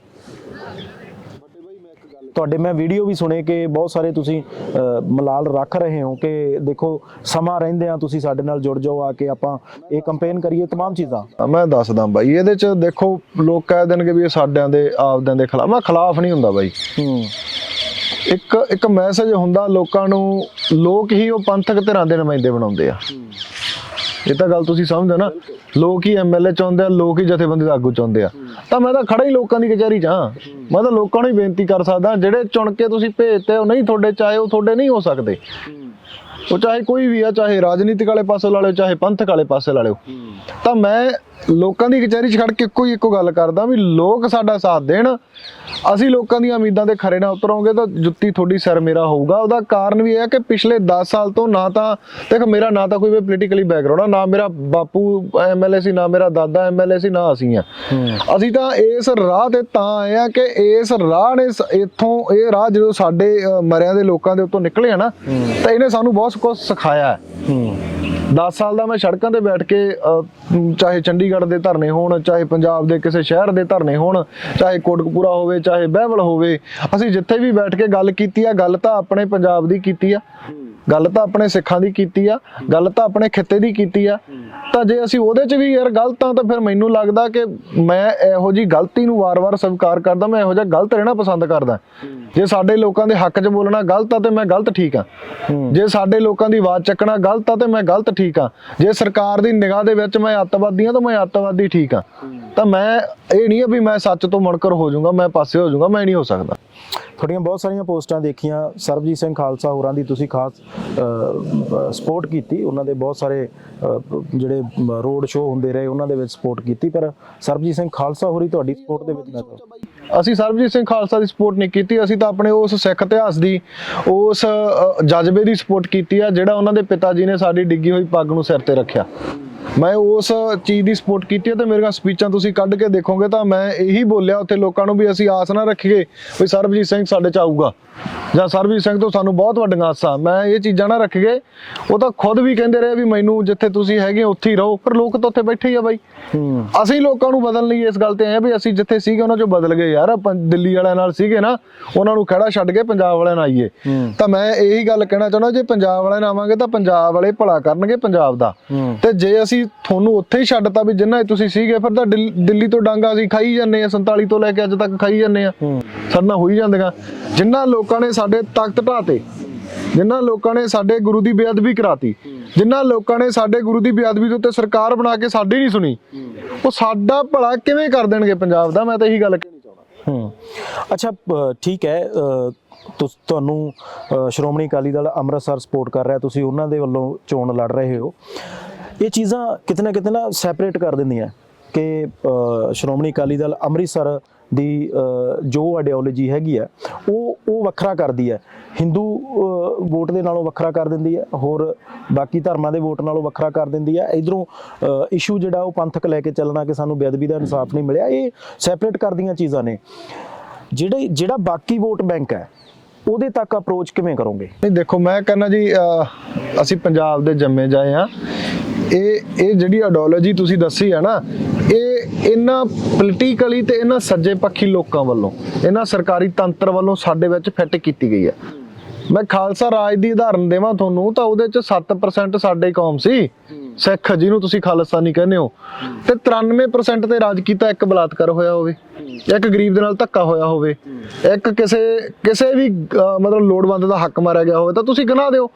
ਤੁਹਾਡੇ ਮੈਂ ਵੀਡੀਓ ਵੀ ਸੁਣੇ ਕਿ ਬਹੁਤ ਸਾਰੇ ਤੁਸੀਂ ਅ, ਮਲਾਲ ਰੱਖ ਰਹੇ ਹੋ ਕਿ ਦੇਖੋ ਸਮਾਂ ਰਹਿੰਦੇ ਆ ਤੁਸੀਂ ਸਾਡੇ ਨਾਲ ਜੁੜ ਜਾਓ ਆ ਕੇ ਆਪਾਂ ਇਹ ਕੰਪੇਨ ਕਰੀਏ तमाम ਚੀਜ਼ਾਂ ਮੈਂ ਦੱਸਦਾ ਬਾਈ ਇਹਦੇ ਚ ਦੇਖੋ ਲੋਕ ਕਹਿ ਦੇਣਗੇ ਵੀ ਇਹ ਸਾਡਿਆਂ ਦੇ ਆਪਦਿਆਂ ਦੇ ਖਿਲਾਫ ਮੈਂ ਖਿਲਾਫ ਨਹੀਂ ਹੁੰਦਾ ਬਾਈ ਹੂੰ ਇੱਕ ਇੱਕ ਮੈਸੇਜ ਹੁੰਦਾ ਲੋਕਾਂ ਨੂੰ ਲੋਕ ਹੀ ਉਹ ਪੰਥਕ ਧਿਰਾਂ ਦੇ ਨੁਮਾਇੰਦੇ ਬਣਾਉਂਦੇ ਆ ਇਹ ਤਾਂ ਗੱਲ ਤੁਸੀਂ ਸਮਝਦੇ ਹੋ ਨਾ ਲੋਕ ਹੀ ਐਮਐਲਏ ਚਾਹੁੰਦੇ ਆ ਲੋਕ ਹੀ ਜਥੇਬੰਦੀ ਦਾ ਆਗੂ ਚਾਹੁੰਦੇ ਆ ਤਾਂ ਮੈਂ ਤਾਂ ਖੜਾ ਹੀ ਲੋਕਾਂ ਦੀ ਕਚਹਿਰੀ 'ਚ ਹਾਂ। ਮੈਂ ਤਾਂ ਲੋਕਾਂ ਨੂੰ ਹੀ ਬੇਨਤੀ ਕਰ ਸਕਦਾ ਜਿਹੜੇ ਚੁਣ ਕੇ ਤੁਸੀਂ ਭੇਜਤੇ ਉਹ ਨਹੀਂ ਤੁਹਾਡੇ ਚਾਹੇ ਉਹ ਤੁਹਾਡੇ ਨਹੀਂ ਹੋ ਸਕਦੇ। ਉਹ ਚਾਹੇ ਕੋਈ ਵੀ ਆ ਚਾਹੇ ਰਾਜਨੀਤਿਕ ਵਾਲੇ ਪਾਸੇ ਲਾ ਲਿਓ ਚਾਹੇ ਪੰਥਕ ਵਾਲੇ ਪਾਸੇ ਲਾ ਲਿਓ। ਤਾਂ ਮੈਂ ਲੋਕਾਂ ਦੀ ਕਚਹਿਰੀ 'ਚ ਖੜ ਕੇ ਇੱਕੋ ਹੀ ਇੱਕੋ ਗੱਲ ਕਰਦਾ ਵੀ ਲੋਕ ਸਾਡਾ ਸਾਥ ਦੇਣ। ਅਸੀਂ ਲੋਕਾਂ ਦੀਆਂ ਉਮੀਦਾਂ ਦੇ ਖਰੇ ਨਾ ਉਤਰੋਂਗੇ ਤਾਂ ਜੁੱਤੀ ਤੁਹਾਡੀ ਸਿਰ ਮੇਰਾ ਹੋਊਗਾ। ਉਹਦਾ ਕਾਰਨ ਵੀ ਇਹ ਹੈ ਕਿ ਪਿਛਲੇ 10 ਸਾਲ ਤੋਂ ਨਾ ਤਾਂ ਦੇਖ ਮੇਰਾ ਨਾ ਤਾਂ ਕੋਈ ਵੀ ਪੋਲੀਟੀਕਲੀ ਬੈਕਗ੍ਰਾਉਂਡ ਆ ਨਾ ਮੇਰਾ ਬਾਪੂ ਐਮਐਲਏ ਸੀ ਨਾ ਮੇਰਾ ਦਾਦਾ ਐਮਐਲਏ ਸੀ ਨਾ ਅਸੀਂ ਆ। ਅਸੀਂ ਤਾਂ ਇਸ ਰਾਹ ਤੇ ਤਾਂ ਆਏ ਆ ਕਿ ਇਸ ਰਾਹ ਨੇ ਇੱਥੋਂ ਇਹ ਰਾਹ ਜਦੋਂ ਸਾਡੇ ਮਰਿਆਂ ਦੇ ਲੋਕਾਂ ਦੇ ਉੱਤੋਂ ਨਿਕਲੇ ਆ ਨਾ ਤਾਂ ਇਹਨੇ ਸਾਨੂੰ ਬਹੁਤ ਕੁਝ ਸਿਖਾਇਆ। ਹੂੰ। 10 ਸਾਲ ਦਾ ਮੈਂ ਸੜਕਾਂ ਤੇ ਬੈਠ ਕੇ ਅ, ਚਾਹੇ ਚੰਡੀਗੜ੍ਹ ਦੇ ਧਰਨੇ ਹੋਣ ਚਾਹੇ ਪੰਜਾਬ ਦੇ ਕਿਸੇ ਸ਼ਹਿਰ ਦੇ ਧਰਨੇ ਹੋਣ ਚਾਹੇ ਕੋਟਕਪੂਰਾ ਹੋਵੇ ਚਾਹੇ ਬਹਿਵਲ ਹੋਵੇ ਅਸੀਂ ਜਿੱਥੇ ਵੀ ਬੈਠ ਕੇ ਗੱਲ ਕੀਤੀ ਆ ਗੱਲ ਤਾਂ ਆਪਣੇ ਪੰਜਾਬ ਦੀ ਕੀਤੀ ਆ। ਗੱਲ ਤਾਂ ਆਪਣੇ ਸਿੱਖਾਂ ਦੀ ਕੀਤੀ ਆ, ਗੱਲ ਤਾਂ ਆਪਣੇ ਖਿੱਤੇ ਦੀ ਕੀਤੀ ਆ। ਤਾਂ ਜੇ ਅਸੀਂ ਉਹਦੇ 'ਚ ਵੀ ਯਾਰ ਗਲਤ ਆ, ਤਾਂ ਫਿਰ ਮੈਨੂੰ ਲੱਗਦਾ ਕਿ ਮੈਂ ਇਹੋ ਜੀ ਗਲਤੀ ਨੂੰ ਵਾਰ-ਵਾਰ ਸਵੀਕਾਰ ਕਰਦਾ, ਮੈਂ ਇਹੋ ਜਿਹਾ ਗਲਤ ਰਹਿਣਾ ਪਸੰਦ ਕਰਦਾ। ਜੇ ਸਾਡੇ ਲੋਕਾਂ ਦੇ ਹੱਕ 'ਚ ਬੋਲਣਾ ਗਲਤ ਆ, ਤੇ ਮੈਂ ਗਲਤ ਠੀਕ ਆ। ਜੇ ਸਾਡੇ ਲੋਕਾਂ ਦੀ ਆਵਾਜ਼ ਚੱਕਣਾ ਗਲਤ ਆ, ਤੇ ਮੈਂ ਗਲਤ ਠੀਕ ਆ। ਜੇ ਸਰਕਾਰ ਦੀ ਨਿਗਾਹ ਦੇ ਵਿੱਚ ਮੈਂ ਅੱਤਵਾਦੀ ਆ ਤਾਂ ਮੈਂ ਅੱਤਵਾਦੀ ਠੀਕ ਆ। ਤਾਂ ਮੈਂ ਇਹ ਨਹੀਂ ਆ ਵੀ ਮੈਂ ਸੱਚ ਤੋਂ ਮੁਨਕਰ ਹੋ ਜਾਊਂਗਾ ਮੈਂ ਪਾਸੇ ਹੋ ਜਾਊਂਗਾ ਮੈਂ ਨਹੀਂ ਹੋ ਸਕਦਾ। ਤੁਹਾਡੀਆਂ ਬਹੁਤ ਸਾਰੀਆਂ ਪੋਸਟਾਂ ਦੇਖੀਆਂ ਸਰਬਜੀਤ ਸਿੰਘ ਖਾਲਸਾ ਹੋਰਾਂ ਦੀ ਤੁਸੀਂ ਖਾਸ ਸਪੋਰਟ ਕੀਤੀ ਉਹਨਾਂ ਦੇ ਬਹੁਤ ਸਾਰੇ ਜਿਹੜੇ ਰੋਡ ਸ਼ੋਅ ਹੁੰਦੇ ਰਹੇ ਉਹਨਾਂ ਦੇ ਵਿੱਚ ਸਪੋਰਟ ਕੀਤੀ ਪਰ ਸਰਬਜੀਤ ਸਿੰਘ ਖਾਲਸਾ ਹੋਰੀ ਤੁਹਾਡੀ ਸਪੋਰਟ ਦੇ ਵਿੱਚ ਨਜ਼ਰ ਅਸੀਂ ਸਰਬਜੀਤ ਸਿੰਘ ਖਾਲਸਾ ਦੀ ਸਪੋਰਟ ਨਹੀਂ ਕੀਤੀ ਅਸੀਂ ਤਾਂ ਆਪਣੇ ਉਸ ਸਿੱਖ ਇਤਿਹਾਸ ਦੀ ਉਸ ਜਜ਼ਬੇ ਦੀ ਸਪੋਰਟ ਕੀਤੀ ਆ ਜਿਹੜਾ ਉਹਨਾਂ ਦੇ ਪਿਤਾ ਜੀ ਨੇ ਸਾਡੀ ਡਿੱਗੀ ਹੋਈ ਪੱਗ ਨੂੰ ਸਿਰ ਤੇ ਰੱਖਿਆ। ਮੈਂ ਉਸ ਚੀਜ਼ ਦੀ ਸਪੋਰਟ ਕੀਤੀ ਤੇ ਮੇਰੀਆਂ ਸਪੀਚਾਂ ਤੁਸੀਂ ਕੱਢ ਕੇ ਦੇਖੋਗੇ ਤਾਂ ਮੈਂ ਇਹੀ ਬੋਲਿਆ ਉੱਥੇ ਲੋਕਾਂ ਨੂੰ ਵੀ ਅਸੀਂ ਆਸ ਨਾ ਰੱਖੀਏ ਵੀ ਸਰਬਜੀਤ ਸਿੰਘ ਸਾਡੇ ਚ ਆਊਗਾ। ਜਾਂ ਸਰਬਜੀਤ ਸਿੰਘ ਤੋਂ ਸਾਨੂੰ ਬਹੁਤ ਵੱਡੀਆਂ ਆਸਾਂ। ਮੈਂ ਇਹ ਚੀਜ਼ਾਂ ਨਾ ਰੱਖੀਏ। ਉਹ ਤਾਂ ਖੁਦ ਵੀ ਕਹਿੰਦੇ ਰਹੇ ਵੀ ਮੈਨੂੰ ਜਿੱਥੇ ਤੁਸੀਂ ਹੈਗੇ ਉੱਥੇ ਹੀ ਰਹੋ। ਪਰ ਲੋਕ ਤਾਂ ਉੱਥੇ ਬੈਠੇ ਹੀ ਆ ਬਾਈ। ਅਸੀਂ ਲੋਕਾਂ ਨੂੰ ਬਦਲਣ ਲਈ ਇਸ ਗੱਲ ਤੇ ਆਏ ਆ ਵੀ ਅਸੀਂ ਜਿੱਥੇ ਸੀਗੇ ਉਹਨਾਂ ਚੋਂ ਬਦਲ ਗਏ ਯਾਰ। ਦਿੱਲੀ ਵਾਲਿਆਂ ਨਾਲ ਸੀਗੇ ਨਾ ਉਹਨਾਂ ਨੂੰ ਖੜਾ ਛੱਡ ਕੇ ਪੰਜਾਬ ਵਾਲਿਆਂ ਨਾਲ ਆਈਏ। ਤਾਂ ਮੈਂ ਇਹੀ ਗੱਲ ਕਹਿਣਾ ਚਾਹੁੰਦਾ ਜੇ ਪੰਜਾਬ ਵਾਲਿਆਂ ਨਾਲ ਆਵਾਂਗੇ ਤਾਂ ਪੰਜਾਬ ਵਾਲੇ ਭਲਾ ਕਰਨਗੇ ਪੰਜਾਬ ਦਾ। ਤੇ ਜੇ ਅਸੀਂ ਤੁਹਾਨੂੰ ਉੱਥੇ ਹੀ ਛੱਡਤਾ ਵੀ ਜਿੰਨਾ ਤੁਸੀਂ ਸੀਗੇ ਫਿਰ ਤਾਂ ਦਿੱਲ- ਦਿੱਲੀ ਤੋਂ ਡਾਂਗਾ ਅਸੀਂ ਖਾਈ ਜਾਂਦੇ ਆ 47 ਤੋਂ ਲੈ ਕੇ ਅੱਜ ਤੱਕ ਖਾਈ ਜਾਂਦੇ ਆ ਹੂੰ। ਸਰਨਾ ਹੋਈ ਜਾਂਦੀਆਂ। ਜਿਨ੍ਹਾਂ ਲੋਕਾਂ ਨੇ ਸਾਡੇ ਤਖਤ ਢਾਤੇ ਜਿਨ੍ਹਾਂ ਲੋਕਾਂ ਨੇ ਸਾਡੇ ਗੁਰੂ ਦੀ ਬੇਅਦਬੀ ਕਰਾਤੀ ਜਿਨ੍ਹਾਂ ਲੋਕਾਂ ਨੇ ਸਾਡੇ ਗੁਰੂ ਦੀ ਬੇਅਦਬੀ ਦੇ ਉੱਤੇ ਸਰਕਾਰ ਬਣਾ ਕੇ ਸਾਡੀ ਨਹੀਂ ਸੁਣੀ ਉਹ ਸਾਡਾ ਭਲਾ ਕਿਵੇਂ ਕਰ ਦੇਣਗੇ ਪੰਜਾਬ ਦਾ? ਮੈਂ ਤਾਂ ਇਹੀ ਗੱਲ ਕਹਿਣੀ ਚਾਹੁੰਦਾ। ਹੂੰ। ਅੱਛਾ ਅ, ਠੀਕ ਹੈ ਅ, ਤੁਸ- ਤੁਹਾਨੂੰ ਅ, ਸ਼੍ਰੋਮਣੀ ਅਕਾਲੀ ਦਲ ਅੰਮ੍ਰਿਤਸਰ ਸਪੋਰਟ ਕਰ ਰਿਹਾ ਤੁਸੀਂ ਉਹਨਾਂ ਦੇ ਵੱਲੋਂ ਚੋਣ ਲੜ ਰਹੇ ਹੋ। ਇਹ ਚੀਜ਼ਾਂ ਕਿਤੇ ਨਾ ਕਿਤੇ ਨਾ ਸੈਪਰੇਟ ਕਰ ਦਿੰਦੀਆਂ। ਕਿ ਸ਼੍ਰੋਮਣੀ ਅਕਾਲੀ ਦਲ ਅੰਮ੍ਰਿਤਸਰ ਦੀ ਜੋ ਆਈਡੀਓਲੋਜੀ ਹੈਗੀ ਹੈ ਉਹ ਉਹ ਵੱਖਰਾ ਕਰਦੀ ਹੈ ਹਿੰਦੂ ਵੋਟ ਦੇ ਨਾਲੋਂ ਵੱਖਰਾ ਕਰ ਦਿੰਦੀ ਹੈ ਹੋਰ ਬਾਕੀ ਧਰਮਾਂ ਦੇ ਵੋਟ ਨਾਲੋਂ ਵੱਖਰਾ ਕਰ ਦਿੰਦੀ ਹੈ ਇਧਰੋਂ ਇਸ਼ੂ ਜਿਹੜਾ ਉਹ ਪੰਥਕ ਲੈ ਕੇ ਚੱਲਣਾ ਕਿ ਸਾਨੂੰ ਬੇਅਦਬੀ ਦਾ ਇਨਸਾਫ ਨਹੀਂ ਮਿਲਿਆ, ਇਹ ਸੈਪਰੇਟ ਕਰਦੀਆਂ ਚੀਜ਼ਾਂ ਨੇ। ਜਿਹੜੇ, ਜਿਹੜਾ ਬਾਕੀ ਵੋਟ ਬੈਂਕ ਹੈ, ਉਹਦੇ ਤੱਕ ਅਪਰੋਚ ਕਿਵੇਂ ਕਰੋਗੇ? ਨਹੀਂ, ਦੇਖੋ, ਮੈਂ ਕਹਿੰਦਾ ਜੀ ਅਸੀਂ ਪੰਜਾਬ ਦੇ ਜੰਮੇ ਜਾਏ ਆ ਇਹ ਇਹ ਜਿਹੜੀ ਆਈਡੀਓਲੋਜੀ ਤੁਸੀਂ ਦੱਸੀ ਹੈ ਨਾ, ਇਹ ਇਹਨਾਂ ਪੋਲੀਟੀਕਲੀ ਤੇ ਇਹਨਾਂ ਸੱਜੇ ਪੱਖੀ ਲੋਕਾਂ ਵੱਲੋਂ, ਇਹਨਾਂ ਸਰਕਾਰੀ ਤੰਤਰ ਵੱਲੋਂ ਸਾਡੇ ਵਿੱਚ ਫਿੱਟ ਕੀਤੀ ਗਈ ਹੈ ਮੈਂ ਖਾਲਸਾ ਰਾਜ ਦੀ ਉਦਾਹਰਨ ਦੇਵਾਂ ਤੁਹਾਨੂੰ, ਤਾਂ ਉਹਦੇ ਚ 7% ਸਾਡੇ ਕੌਮ ਸੀ। ਸਿੱਖ ਜਿਹਨੂੰ ਤੁਸੀਂ ਖਾਲਿਸਤਾਨੀ ਕਹਿੰਦੇ ਹੋ, ਤੇ 93% ਤੇ ਰਾਜ ਕੀਤਾ ਇੱਕ ਬਲਾਤਕਾਰ ਹੋਇਆ ਹੋਵੇ, ਇੱਕ ਗਰੀਬ ਦੇ ਨਾਲ ਧੱਕਾ ਹੋਇਆ ਹੋਵੇ, ਇੱਕ ਕਿਸੇ ਕਿਸੇ ਵੀ ਮਤਲਬ ਲੋੜਵੰਦ ਦਾ ਹੱਕ ਮਾਰਿਆ ਗਿਆ ਹੋਵੇ, ਤਾਂ ਤੁਸੀਂ ਗਿਣਾ ਦਿਓ।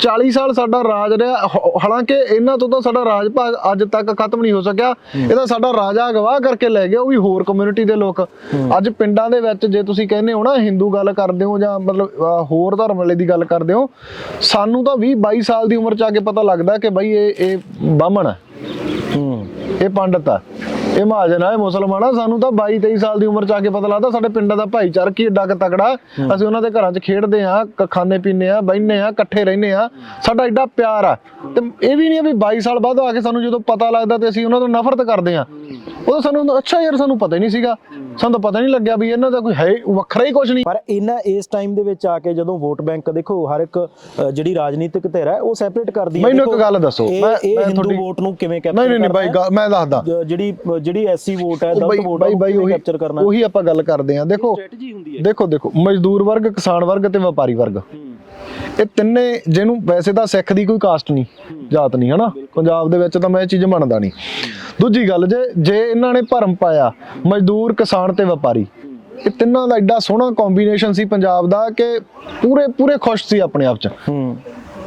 40 ਸਾਲ ਸਾਡਾ ਰਾਜ ਰਿਹਾ ਹਾਲਾਂਕਿ ਇਹਨਾਂ ਤੋਂ ਤਾਂ ਸਾਡਾ ਰਾਜ ਭਾਗ ਅੱਜ ਤੱਕ ਖਤਮ ਨਹੀਂ ਹੋ ਸਕਿਆ। ਇਹਦਾ ਸਾਡਾ ਰਾਜਾ ਅਗਵਾ ਕਰਕੇ ਲੈ ਗਿਆ, ਉਹ ਵੀ ਹੋਰ ਕਮਿਊਨਿਟੀ ਦੇ ਲੋਕ। ਅੱਜ ਪਿੰਡਾਂ ਦੇ ਵਿੱਚ ਜੇ ਤੁਸੀਂ ਕਹਿੰਦੇ ਹੋ ਨਾ, ਹਿੰਦੂ ਗੱਲ ਕਰਦੇ ਹੋ ਜਾਂ ਮਤਲਬ ਹੋਰ ਧਰਮ ਵਾਲੇ ਦੀ ਗੱਲ ਕਰਦੇ ਹੋ, ਸਾਨੂੰ ਤਾਂ 20 22 ਸਾਲ ਦੀ ਉਮਰ ਚ ਆ ਕੇ ਪਤਾ ਲੱਗਦਾ ਕਿ ਬਈ ਇਹ ਇਹ ਬਾਹਮਣ। ਹੈ ਹੂੰ ਇਹ ਪੰਡਤ ਆ। ਇਹ ਮਹਾਜਨ ਆ ਇਹ ਮੁਸਲਮਾਨ ਆ। ਸਾਨੂੰ ਤਾਂ 22 23 ਸਾਲ ਦੀ ਉਮਰ ਚ ਆ ਕੇ ਪਤਾ ਲੱਗਦਾ ਸਾਡੇ ਪਿੰਡਾਂ ਦਾ ਭਾਈਚਾਰਕ ਹੀ ਏਡਾ ਕੁ ਤਕੜਾ। ਅਸੀਂ ਉਹਨਾਂ ਦੇ ਘਰਾਂ 'ਚ ਖੇਡਦੇ ਆ ਕ- ਖਾਂਦੇ ਪੀਂਦੇ ਆ ਬਹਿੰਦੇ ਆ ਇਕੱਠੇ ਰਹਿੰਦੇ ਆ। ਸਾਡਾ ਏਡਾ ਪਿਆਰ ਆ। ਤੇ ਇਹ ਵੀ ਨਹੀਂ ਆ ਵੀ 22 ਸਾਲ ਬਾਅਦ ਆ ਕੇ ਸਾਨੂੰ ਜਦੋਂ ਪਤਾ ਲੱਗਦਾ ਤੇ ਅਸੀਂ ਉਹਨਾਂ ਤੋਂ ਨਫ਼ਰਤ ਕਰਦੇ ਆ। ਉਦੋਂ ਸਾਨੂੰ ਅੱਛਾ ਯਾਰ ਸਾਨੂੰ ਪਤਾ ਹੀ ਨਹੀਂ ਸੀਗਾ। ਸਾਨੂੰ ਤਾਂ ਪਤਾ ਨਹੀਂ ਲੱਗਿਆ ਵੀ ਇਹਨਾਂ ਦਾ ਕੋਈ ਹੈ ਵੱਖਰਾ ਹੀ ਕੁਝ ਨਹੀਂ ਪਰ ਇਹਨਾਂ ਇਸ ਟਾਈਮ ਦੇ ਵਿੱਚ ਆ ਕੇ ਜਦੋਂ ਵੋਟ ਬੈਂਕ ਦੇਖੋ ਹਰ ਇੱਕ ਜਿਹੜੀ ਰਾਜਨੀਤਿਕ ਧਿਰ ਹੈ ਉਹ ਸੈਪਰੇਟ ਕਰਦੀ ਹੈ। ਮੈਨੂੰ ਇੱਕ ਗੱਲ ਦੱਸੋ, ਮੈਂ- ਮੈਂ ਤੁਹਾਡੀ- ਵੋਟ ਨੂੰ ਕਿਵੇਂ ਕੈਪਚਰ ਨਹੀਂ ਨਹੀਂ ਬਾਈ ਮੈਂ ਦੱਸਦਾ। ਜਿਹੜੀ ਜਿਹੜੀ ਐਸਸੀ ਵੋਟ ਹੈ ਦਲਤ ਵੋਟ ਬਾਈ ਬਾਈ ਉਹੀ ਕੈਪਚਰ ਕਰਨਾ। ਉਹੀ ਆਪਾਂ ਗੱਲ ਕਰਦੇ ਆ ਦੇਖੋ ਸਟ੍ਰੈਟਜੀ ਹੁੰਦੀ ਹੈ। ਦੇਖੋ ਦੇਖੋ ਮਜ਼ਦੂਰ ਵਰਗ ਕਿਸਾਨ ਵਰਗ ਤੇ ਵਪਾਰੀ ਵਰਗ। ਇਹ ਤਿੰਨੇ ਜਿਹਨੂੰ ਵੈਸੇ ਤਾਂ ਸਿੱਖ ਦੀ ਕੋਈ ਕਾਸਟ ਨਹੀਂ ਜਾਤ ਨਹੀਂ ਹਨਾ? ਪੰਜਾਬ ਦੇ ਵਿੱਚ ਤਾਂ ਮੈਂ ਇਹ ਚੀਜ਼ ਮੰਨਦਾ ਨਹੀਂ। ਦੂਜੀ ਗੱਲ ਜੇ ਜੇ ਇਹਨਾਂ ਨੇ ਭਰਮ ਪਾਇਆ ਮਜ਼ਦੂਰ ਕਿਸਾਨ ਤੇ ਵਪਾਰੀ ਇਹ ਤਿੰਨਾਂ ਦਾ ਐਡਾ ਸੋਹਣਾ ਕੰਬੀਨੇਸ਼ਨ ਸੀ ਪੰਜਾਬ ਦਾ ਕਿ ਪੂਰੇ ਪੂਰੇ ਖੁਸ਼ ਸੀ ਆਪਣੇ ਆਪ ਚ। ਹੂੰ।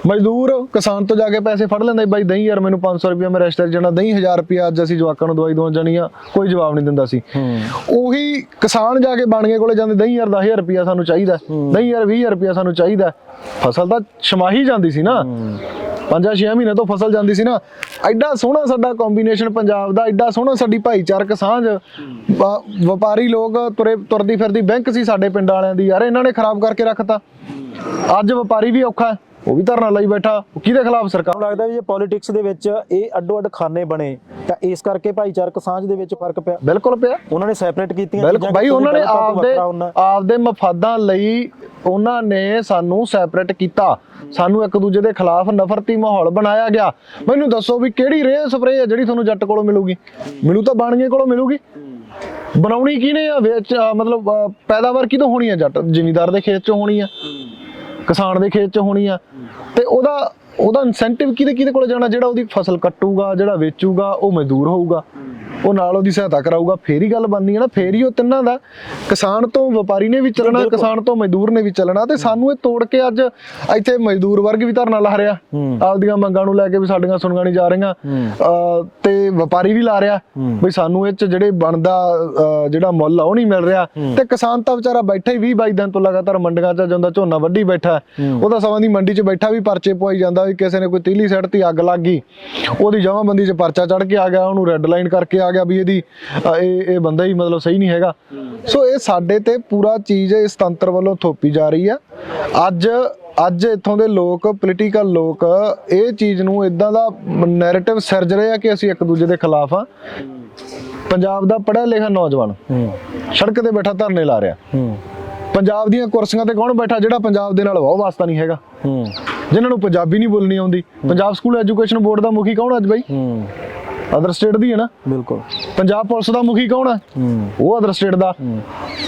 ਮਜ਼ਦੂਰ ਕਿਸਾਨ ਤੋਂ ਜਾ ਕੇ ਪੈਸੇ ਫੜ ਲੈਂਦਾ ਬਾਈ ਦਹੀਂ ਯਾਰ ਮੈਨੂੰ 500 ਰੁਪਇਆ ਮੈਂ ਰਿਸ਼ਤੇ ਜਾਣਾ ਦਹੀਂ 1000 ਰੁਪਇਆ ਅੱਜ ਅਸੀਂ ਜਵਾਕਾਂ ਨੂੰ ਦਵਾਈ ਦਵਾਉਣ ਜਾਣੀ ਆ ਕੋਈ ਜਵਾਬ ਨਹੀਂ ਦਿੰਦਾ ਸੀ। ਉਹੀ ਕਿਸਾਨ ਜਾ ਕੇ ਬਾਣੀਏ ਕੋਲੇ ਜਾਂਦੇ ਦਹੀਂ ਯਾਰ 10000 ਰੁਪਇਆ ਸਾਨੂੰ ਚਾਹੀਦਾ ਦਹੀਂ ਯਾਰ 20000 ਰੁਪਇਆ ਸਾਨੂੰ ਚਾਹੀਦਾ। ਫਸਲ ਤਾਂ ਛਮਾਹੀ ਜਾਂਦੀ ਸੀ ਨਾ। ਪੰਜਾਂ ਛੇ ਮਹੀਨੇ ਤੋਂ ਫਸਲ ਜਾਂਦੀ ਸੀ ਨਾ। ਐਡਾ ਸੋਹਣਾ ਸਾਡਾ ਕੰਬੀਨੇਸ਼ਨ ਪੰਜਾਬ ਦਾ ਐਡਾ ਸੋਹਣਾ ਸਾਡੀ ਭਾਈਚਾਰਕ ਸਾਂਝ। ਵਪਾਰੀ ਲੋਕ ਤੁਰੇ ਤੁਰਦੀ ਫਿਰਦੀ ਬੈਂਕ ਸੀ ਸਾਡੇ ਪਿੰਡ ਵਾਲਿਆਂ ਦੀ ਯਾਰ ਇਹਨਾਂ ਨੇ ਖਰਾਬ ਕਰਕੇ ਰੱਖਤਾ। ਅੱਜ ਵਪਾਰੀ ਵੀ ਔਖਾ ਹੈ, ਉਹ ਵੀ ਧਰਨਾ ਲਈ ਬੈਠਾ। ਉਹ ਕਿਹਦੇ ਖਿਲਾਫ ਸਰਕਾਰ? ਲੱਗਦਾ ਵੀ ਜੇ ਪੋਲਿਟਿਕਸ ਦੇ ਵਿੱਚ ਇਹ ਅੱਡੋ ਅੱਡ ਖਾਨੇ ਬਣੇ ਤਾਂ ਇਸ ਕਰਕੇ ਭਾਈਚਾਰਕ ਸਾਂਝ ਦੇ ਵਿੱਚ ਫ਼ਰਕ ਪਿਆ। ਬਿਲਕੁਲ ਪਿਆ। ਉਹਨਾਂ ਨੇ ਸੈਪਰੇਟ ਕੀਤੀਆਂ ਬਿਲਕੁਲ। ਭਾਈ ਉਹਨਾਂ ਨੇ ਆਪਦੇ। ਆਪਦੇ ਮਫਾਦਾਂ ਲਈ ਉਹਨਾਂ ਨੇ ਸਾਨੂੰ ਸੈਪਰੇਟ ਕੀਤਾ। ਸਾਨੂੰ ਇੱਕ ਦੂਜੇ ਦੇ ਖਿਲਾਫ ਨਫ਼ਰਤੀ ਮਾਹੌਲ ਬਣਾਇਆ ਗਿਆ। ਮੈਨੂੰ ਦੱਸੋ ਵੀ ਕਿਹੜੀ ਰੇਹ ਸਪਰੇਅ ਹੈ ਜਿਹੜੀ ਤੁਹਾਨੂੰ ਜੱਟ ਕੋਲੋਂ ਮਿਲੂਗੀ? ਮਿਲੂ ਤਾਂ ਬਾਣੀਏ ਕੋਲੋਂ ਮਿਲੂਗੀ। ਬਣਾਉਣੀ ਕਿਹਨੇ ਆ? ਵਿੱਚ ਮਤਲਬ ਪੈਦਾਵਾਰ ਕਿਤੋਂ ਹੋਣੀ ਆ ਜੱਟ? ਜ਼ਿਮੀਦਾਰ ਦੇ ਖੇਤ 'ਚੋਂ ਹੋਣੀ ਆ? ਕਿਸਾਨ ਦੇ ਖੇਤ 'ਚ ਹੋਣੀ ਆ? ਤੇ ਉਹਦਾ ਉਹਦਾ ਇਨਸੈਂਟਿਵ ਕਿਹਦੇ ਕਿਹਦੇ ਕੋਲ ਜਾਣਾ? ਜਿਹੜਾ ਉਹਦੀ ਫਸਲ ਕੱਟੂਗਾ, ਜਿਹੜਾ ਵੇਚੂਗਾ, ਉਹ ਮਜ਼ਦੂਰ ਹੋਊਗਾ। ਉਹ ਨਾਲ ਉਹਦੀ ਸਹਾਇਤਾ ਕਰਾਊਗਾ ਫੇਰ ਹੀ ਗੱਲ ਬਣਨੀ ਹੈ ਨਾ ਫੇਰ ਹੀ ਉਹ ਤਿੰਨਾਂ ਦਾ ਕਿਸਾਨ ਤੋਂ ਵਪਾਰੀ ਨੇ ਵੀ ਚੱਲਣਾ। ਕਿਸਾਨ ਤੋਂ ਮਜ਼ਦੂਰ ਨੇ ਵੀ ਚੱਲਣਾ ਤੇ ਸਾਨੂੰ ਇਹ ਤੋੜ ਕੇ ਅੱਜ ਇੱਥੇ ਮਜ਼ਦੂਰ ਵਰਗ ਵੀ ਧਰਨਾ ਲਾ ਰਿਹਾ। ਆਪਦੀਆਂ ਮੰਗਾਂ ਨੂੰ ਲੈ ਕੇ ਵੀ ਸਾਡੀਆਂ ਸੁਣੀਆਂ ਨਹੀਂ ਜਾ ਰਹੀਆਂ। ਤੇ ਵਪਾਰੀ ਵੀ ਲਾ ਰਿਹਾ। ਵੀ ਸਾਨੂੰ ਇਹ ਚ ਜਿਹੜੇ ਬਣਦਾ ਜਿਹੜਾ ਮੁੱਲ ਆ ਉਹ ਨਹੀਂ ਮਿਲ ਰਿਹਾ। ਤੇ ਕਿਸਾਨ ਤਾਂ ਵਿਚਾਰਾ ਬੈਠਾ ਹੀ 20 22 ਦਿਨ ਤੋਂ ਲਗਾਤਾਰ ਮੰਡੀਆਂ 'ਚ ਜਾਂਦਾ ਝੋਨਾ ਵੱਢੀ ਬੈਠਾ। ਉਹਦਾ ਸਮਾਂ ਦੀ ਮੰਡੀ 'ਚ ਬੈਠਾ ਵੀ ਪਰਚੇ ਪਵਾਈ ਜਾਂਦਾ ਵੀ ਕਿਸੇ ਨੇ ਕੋਈ ਤੀਲੀ ਸੈੱਟ ਤੇ ਅੱਗ ਲੱਗ ਗਈ। ਉਹਦੀ ਜਮਾਬੰਦੀ 'ਚ ਪਰਚਾ ਚੜ ਕੇ ਆ ਗਿਆ ਉਹਨੂੰ ਰੈੱਡ ਲਾਈਨ ਕਰਕੇ ਆ ਗਿਆ ਵੀ ਇਹਦੀ ਅਹ ਇਹ ਇਹ ਬੰਦਾ ਹੀ ਮਤਲਬ ਸਹੀ ਨਹੀਂ ਹੈਗਾ। ਸੋ ਇਹ ਸਾਡੇ ਤੇ ਪੂਰਾ ਚੀਜ਼ ਇਸ ਤੰਤਰ ਵੱਲੋਂ ਥੋਪੀ ਜਾ ਰਹੀ ਆ ਅੱਜ ਅੱਜ ਇੱਥੋਂ ਦੇ ਲੋਕ ਪੋਲੀਟੀਕਲ ਲੋਕ, ਇਹ ਚੀਜ਼ ਨੂੰ ਇਦਾਂ ਦਾ ਨੈਰੇਟਿਵ ਸਿਰਜ ਰਹੇ ਆ ਕਿ ਅਸੀਂ ਇੱਕ ਦੂਜੇ ਦੇ ਖਿਲਾਫ ਆ ਪੰਜਾਬ ਦਾ ਪੜ੍ਹਿਆ ਲਿਖਿਆ ਨੌਜਵਾਨ ਸੜਕ ਤੇ ਬੈਠਾ ਧਰਨੇ ਲਾ ਰਿਹਾ। ਪੰਜਾਬ ਦੀਆਂ ਕੁਰਸੀਆਂ ਤੇ ਕੌਣ ਬੈਠਾ ਜਿਹੜਾ ਪੰਜਾਬ ਦੇ ਨਾਲ ਵਾਹ ਵਾਸਤਾ ਨਹੀਂ ਹੈਗਾ? ਹੂੰ ਜਿਨ੍ਹਾਂ ਨੂੰ ਪੰਜਾਬੀ ਨਹੀਂ ਬੋਲਣੀ ਆਉਂਦੀ। ਪੰਜਾਬ ਸਕੂਲ ਐਜੂਕੇਸ਼ਨ ਬੋਰਡ ਦਾ ਮੁਖੀ ਕੌਣ ਅੱਜ ਬਾਈ? ਅਦਰ ਸਟੇਟ ਦੀ ਹੈ ਨਾ? ਬਿਲਕੁਲ। ਪੰਜਾਬ ਪੁਲਿਸ ਦਾ ਮੁਖੀ ਕੌਣ ਹੈ। ਉਹ ਅਦਰ ਸਟੇਟ ਦਾ।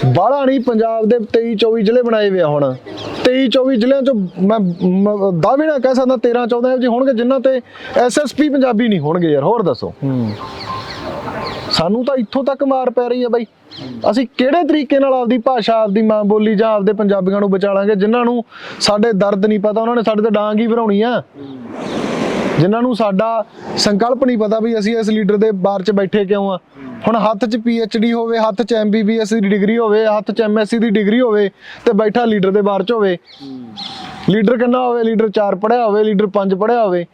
ਬਾਹਲਾ ਨਹੀਂ ਪੰਜਾਬ ਦੇ 23 24 ਜ਼ਿਲ੍ਹੇ ਬਣਾਏ ਹੋਏ ਆ ਹੁਣ। 23 24 ਜ਼ਿਲ੍ਹਿਆਂ ਚੋਂ ਮੈਂ ਦਾਅਵੇ ਨਾਲ ਕਹਿ ਸਕਦਾ 13 14 ਇਹੋ ਜਿਹੇ ਹੋਣਗੇ ਜਿਨ੍ਹਾਂ ਤੇ ਐਸਐਸਪੀ ਪੰਜਾਬੀ ਨਹੀਂ ਹੋਣਗੇ ਯਾਰ ਹੋਰ ਦੱਸੋ। ਸਾਨੂੰ ਤਾਂ ਇੱਥੋਂ ਤੱਕ ਮਾਰ ਪੈ ਰਹੀ ਹੈ ਬਾਈ। ਅਸੀਂ ਕਿਹੜੇ ਤਰੀਕੇ ਨਾਲ ਆਪਦੀ ਭਾਸ਼ਾ ਆਪਦੀ ਮਾਂ ਬੋਲੀ ਜਾਂ ਆਪਦੇ ਪੰਜਾਬੀਆਂ ਨੂੰ ਬਚਾਲਾਂਗੇ ਜਿਨ੍ਹਾਂ ਨੂੰ ਸਾਡੇ ਦਰਦ ਨਹੀਂ ਪਤਾ ਉਹਨਾਂ ਨੇ ਸਾਡੇ ਤੇ ਡਾਂਗ ਹੀ ਭਰਾਉਣੀ ਆ। ਜਿਨ੍ਹਾਂ ਨੂੰ ਸਾਡਾ ਸੰਕਲਪ ਨਹੀਂ ਪਤਾ ਵੀ ਅਸੀਂ ਇਸ ਲੀਡਰ ਦੇ ਬਾਰ 'ਚ ਬੈਠੇ ਕਿਉਂ ਆ। ਹੁਣ ਹੱਥ 'ਚ ਡੀ ਹੋਵੇ ਹੱਥ 'ਚ ਐਮਬੀਬੀਐਸ ਦੀ ਡਿਗਰੀ ਹੋਵੇ ਹੱਥ 'ਚ ਐਮਐਸਸੀ ਦੀ ਡਿਗਰੀ ਹੋਵੇ ਤੇ ਬੈਠਾ ਲੀਡਰ ਦੇ ਬਾਰ 'ਚ ਹੋਵੇ। ਲੀਡਰ ਕਿੰਨਾ ਹੋਵੇ? ਲੀਡਰ 4 ਪੜਿਆ ਹੋਵੇ ਲੀਡਰ 5 ਪੜਿਆ ਹੋਵੇ।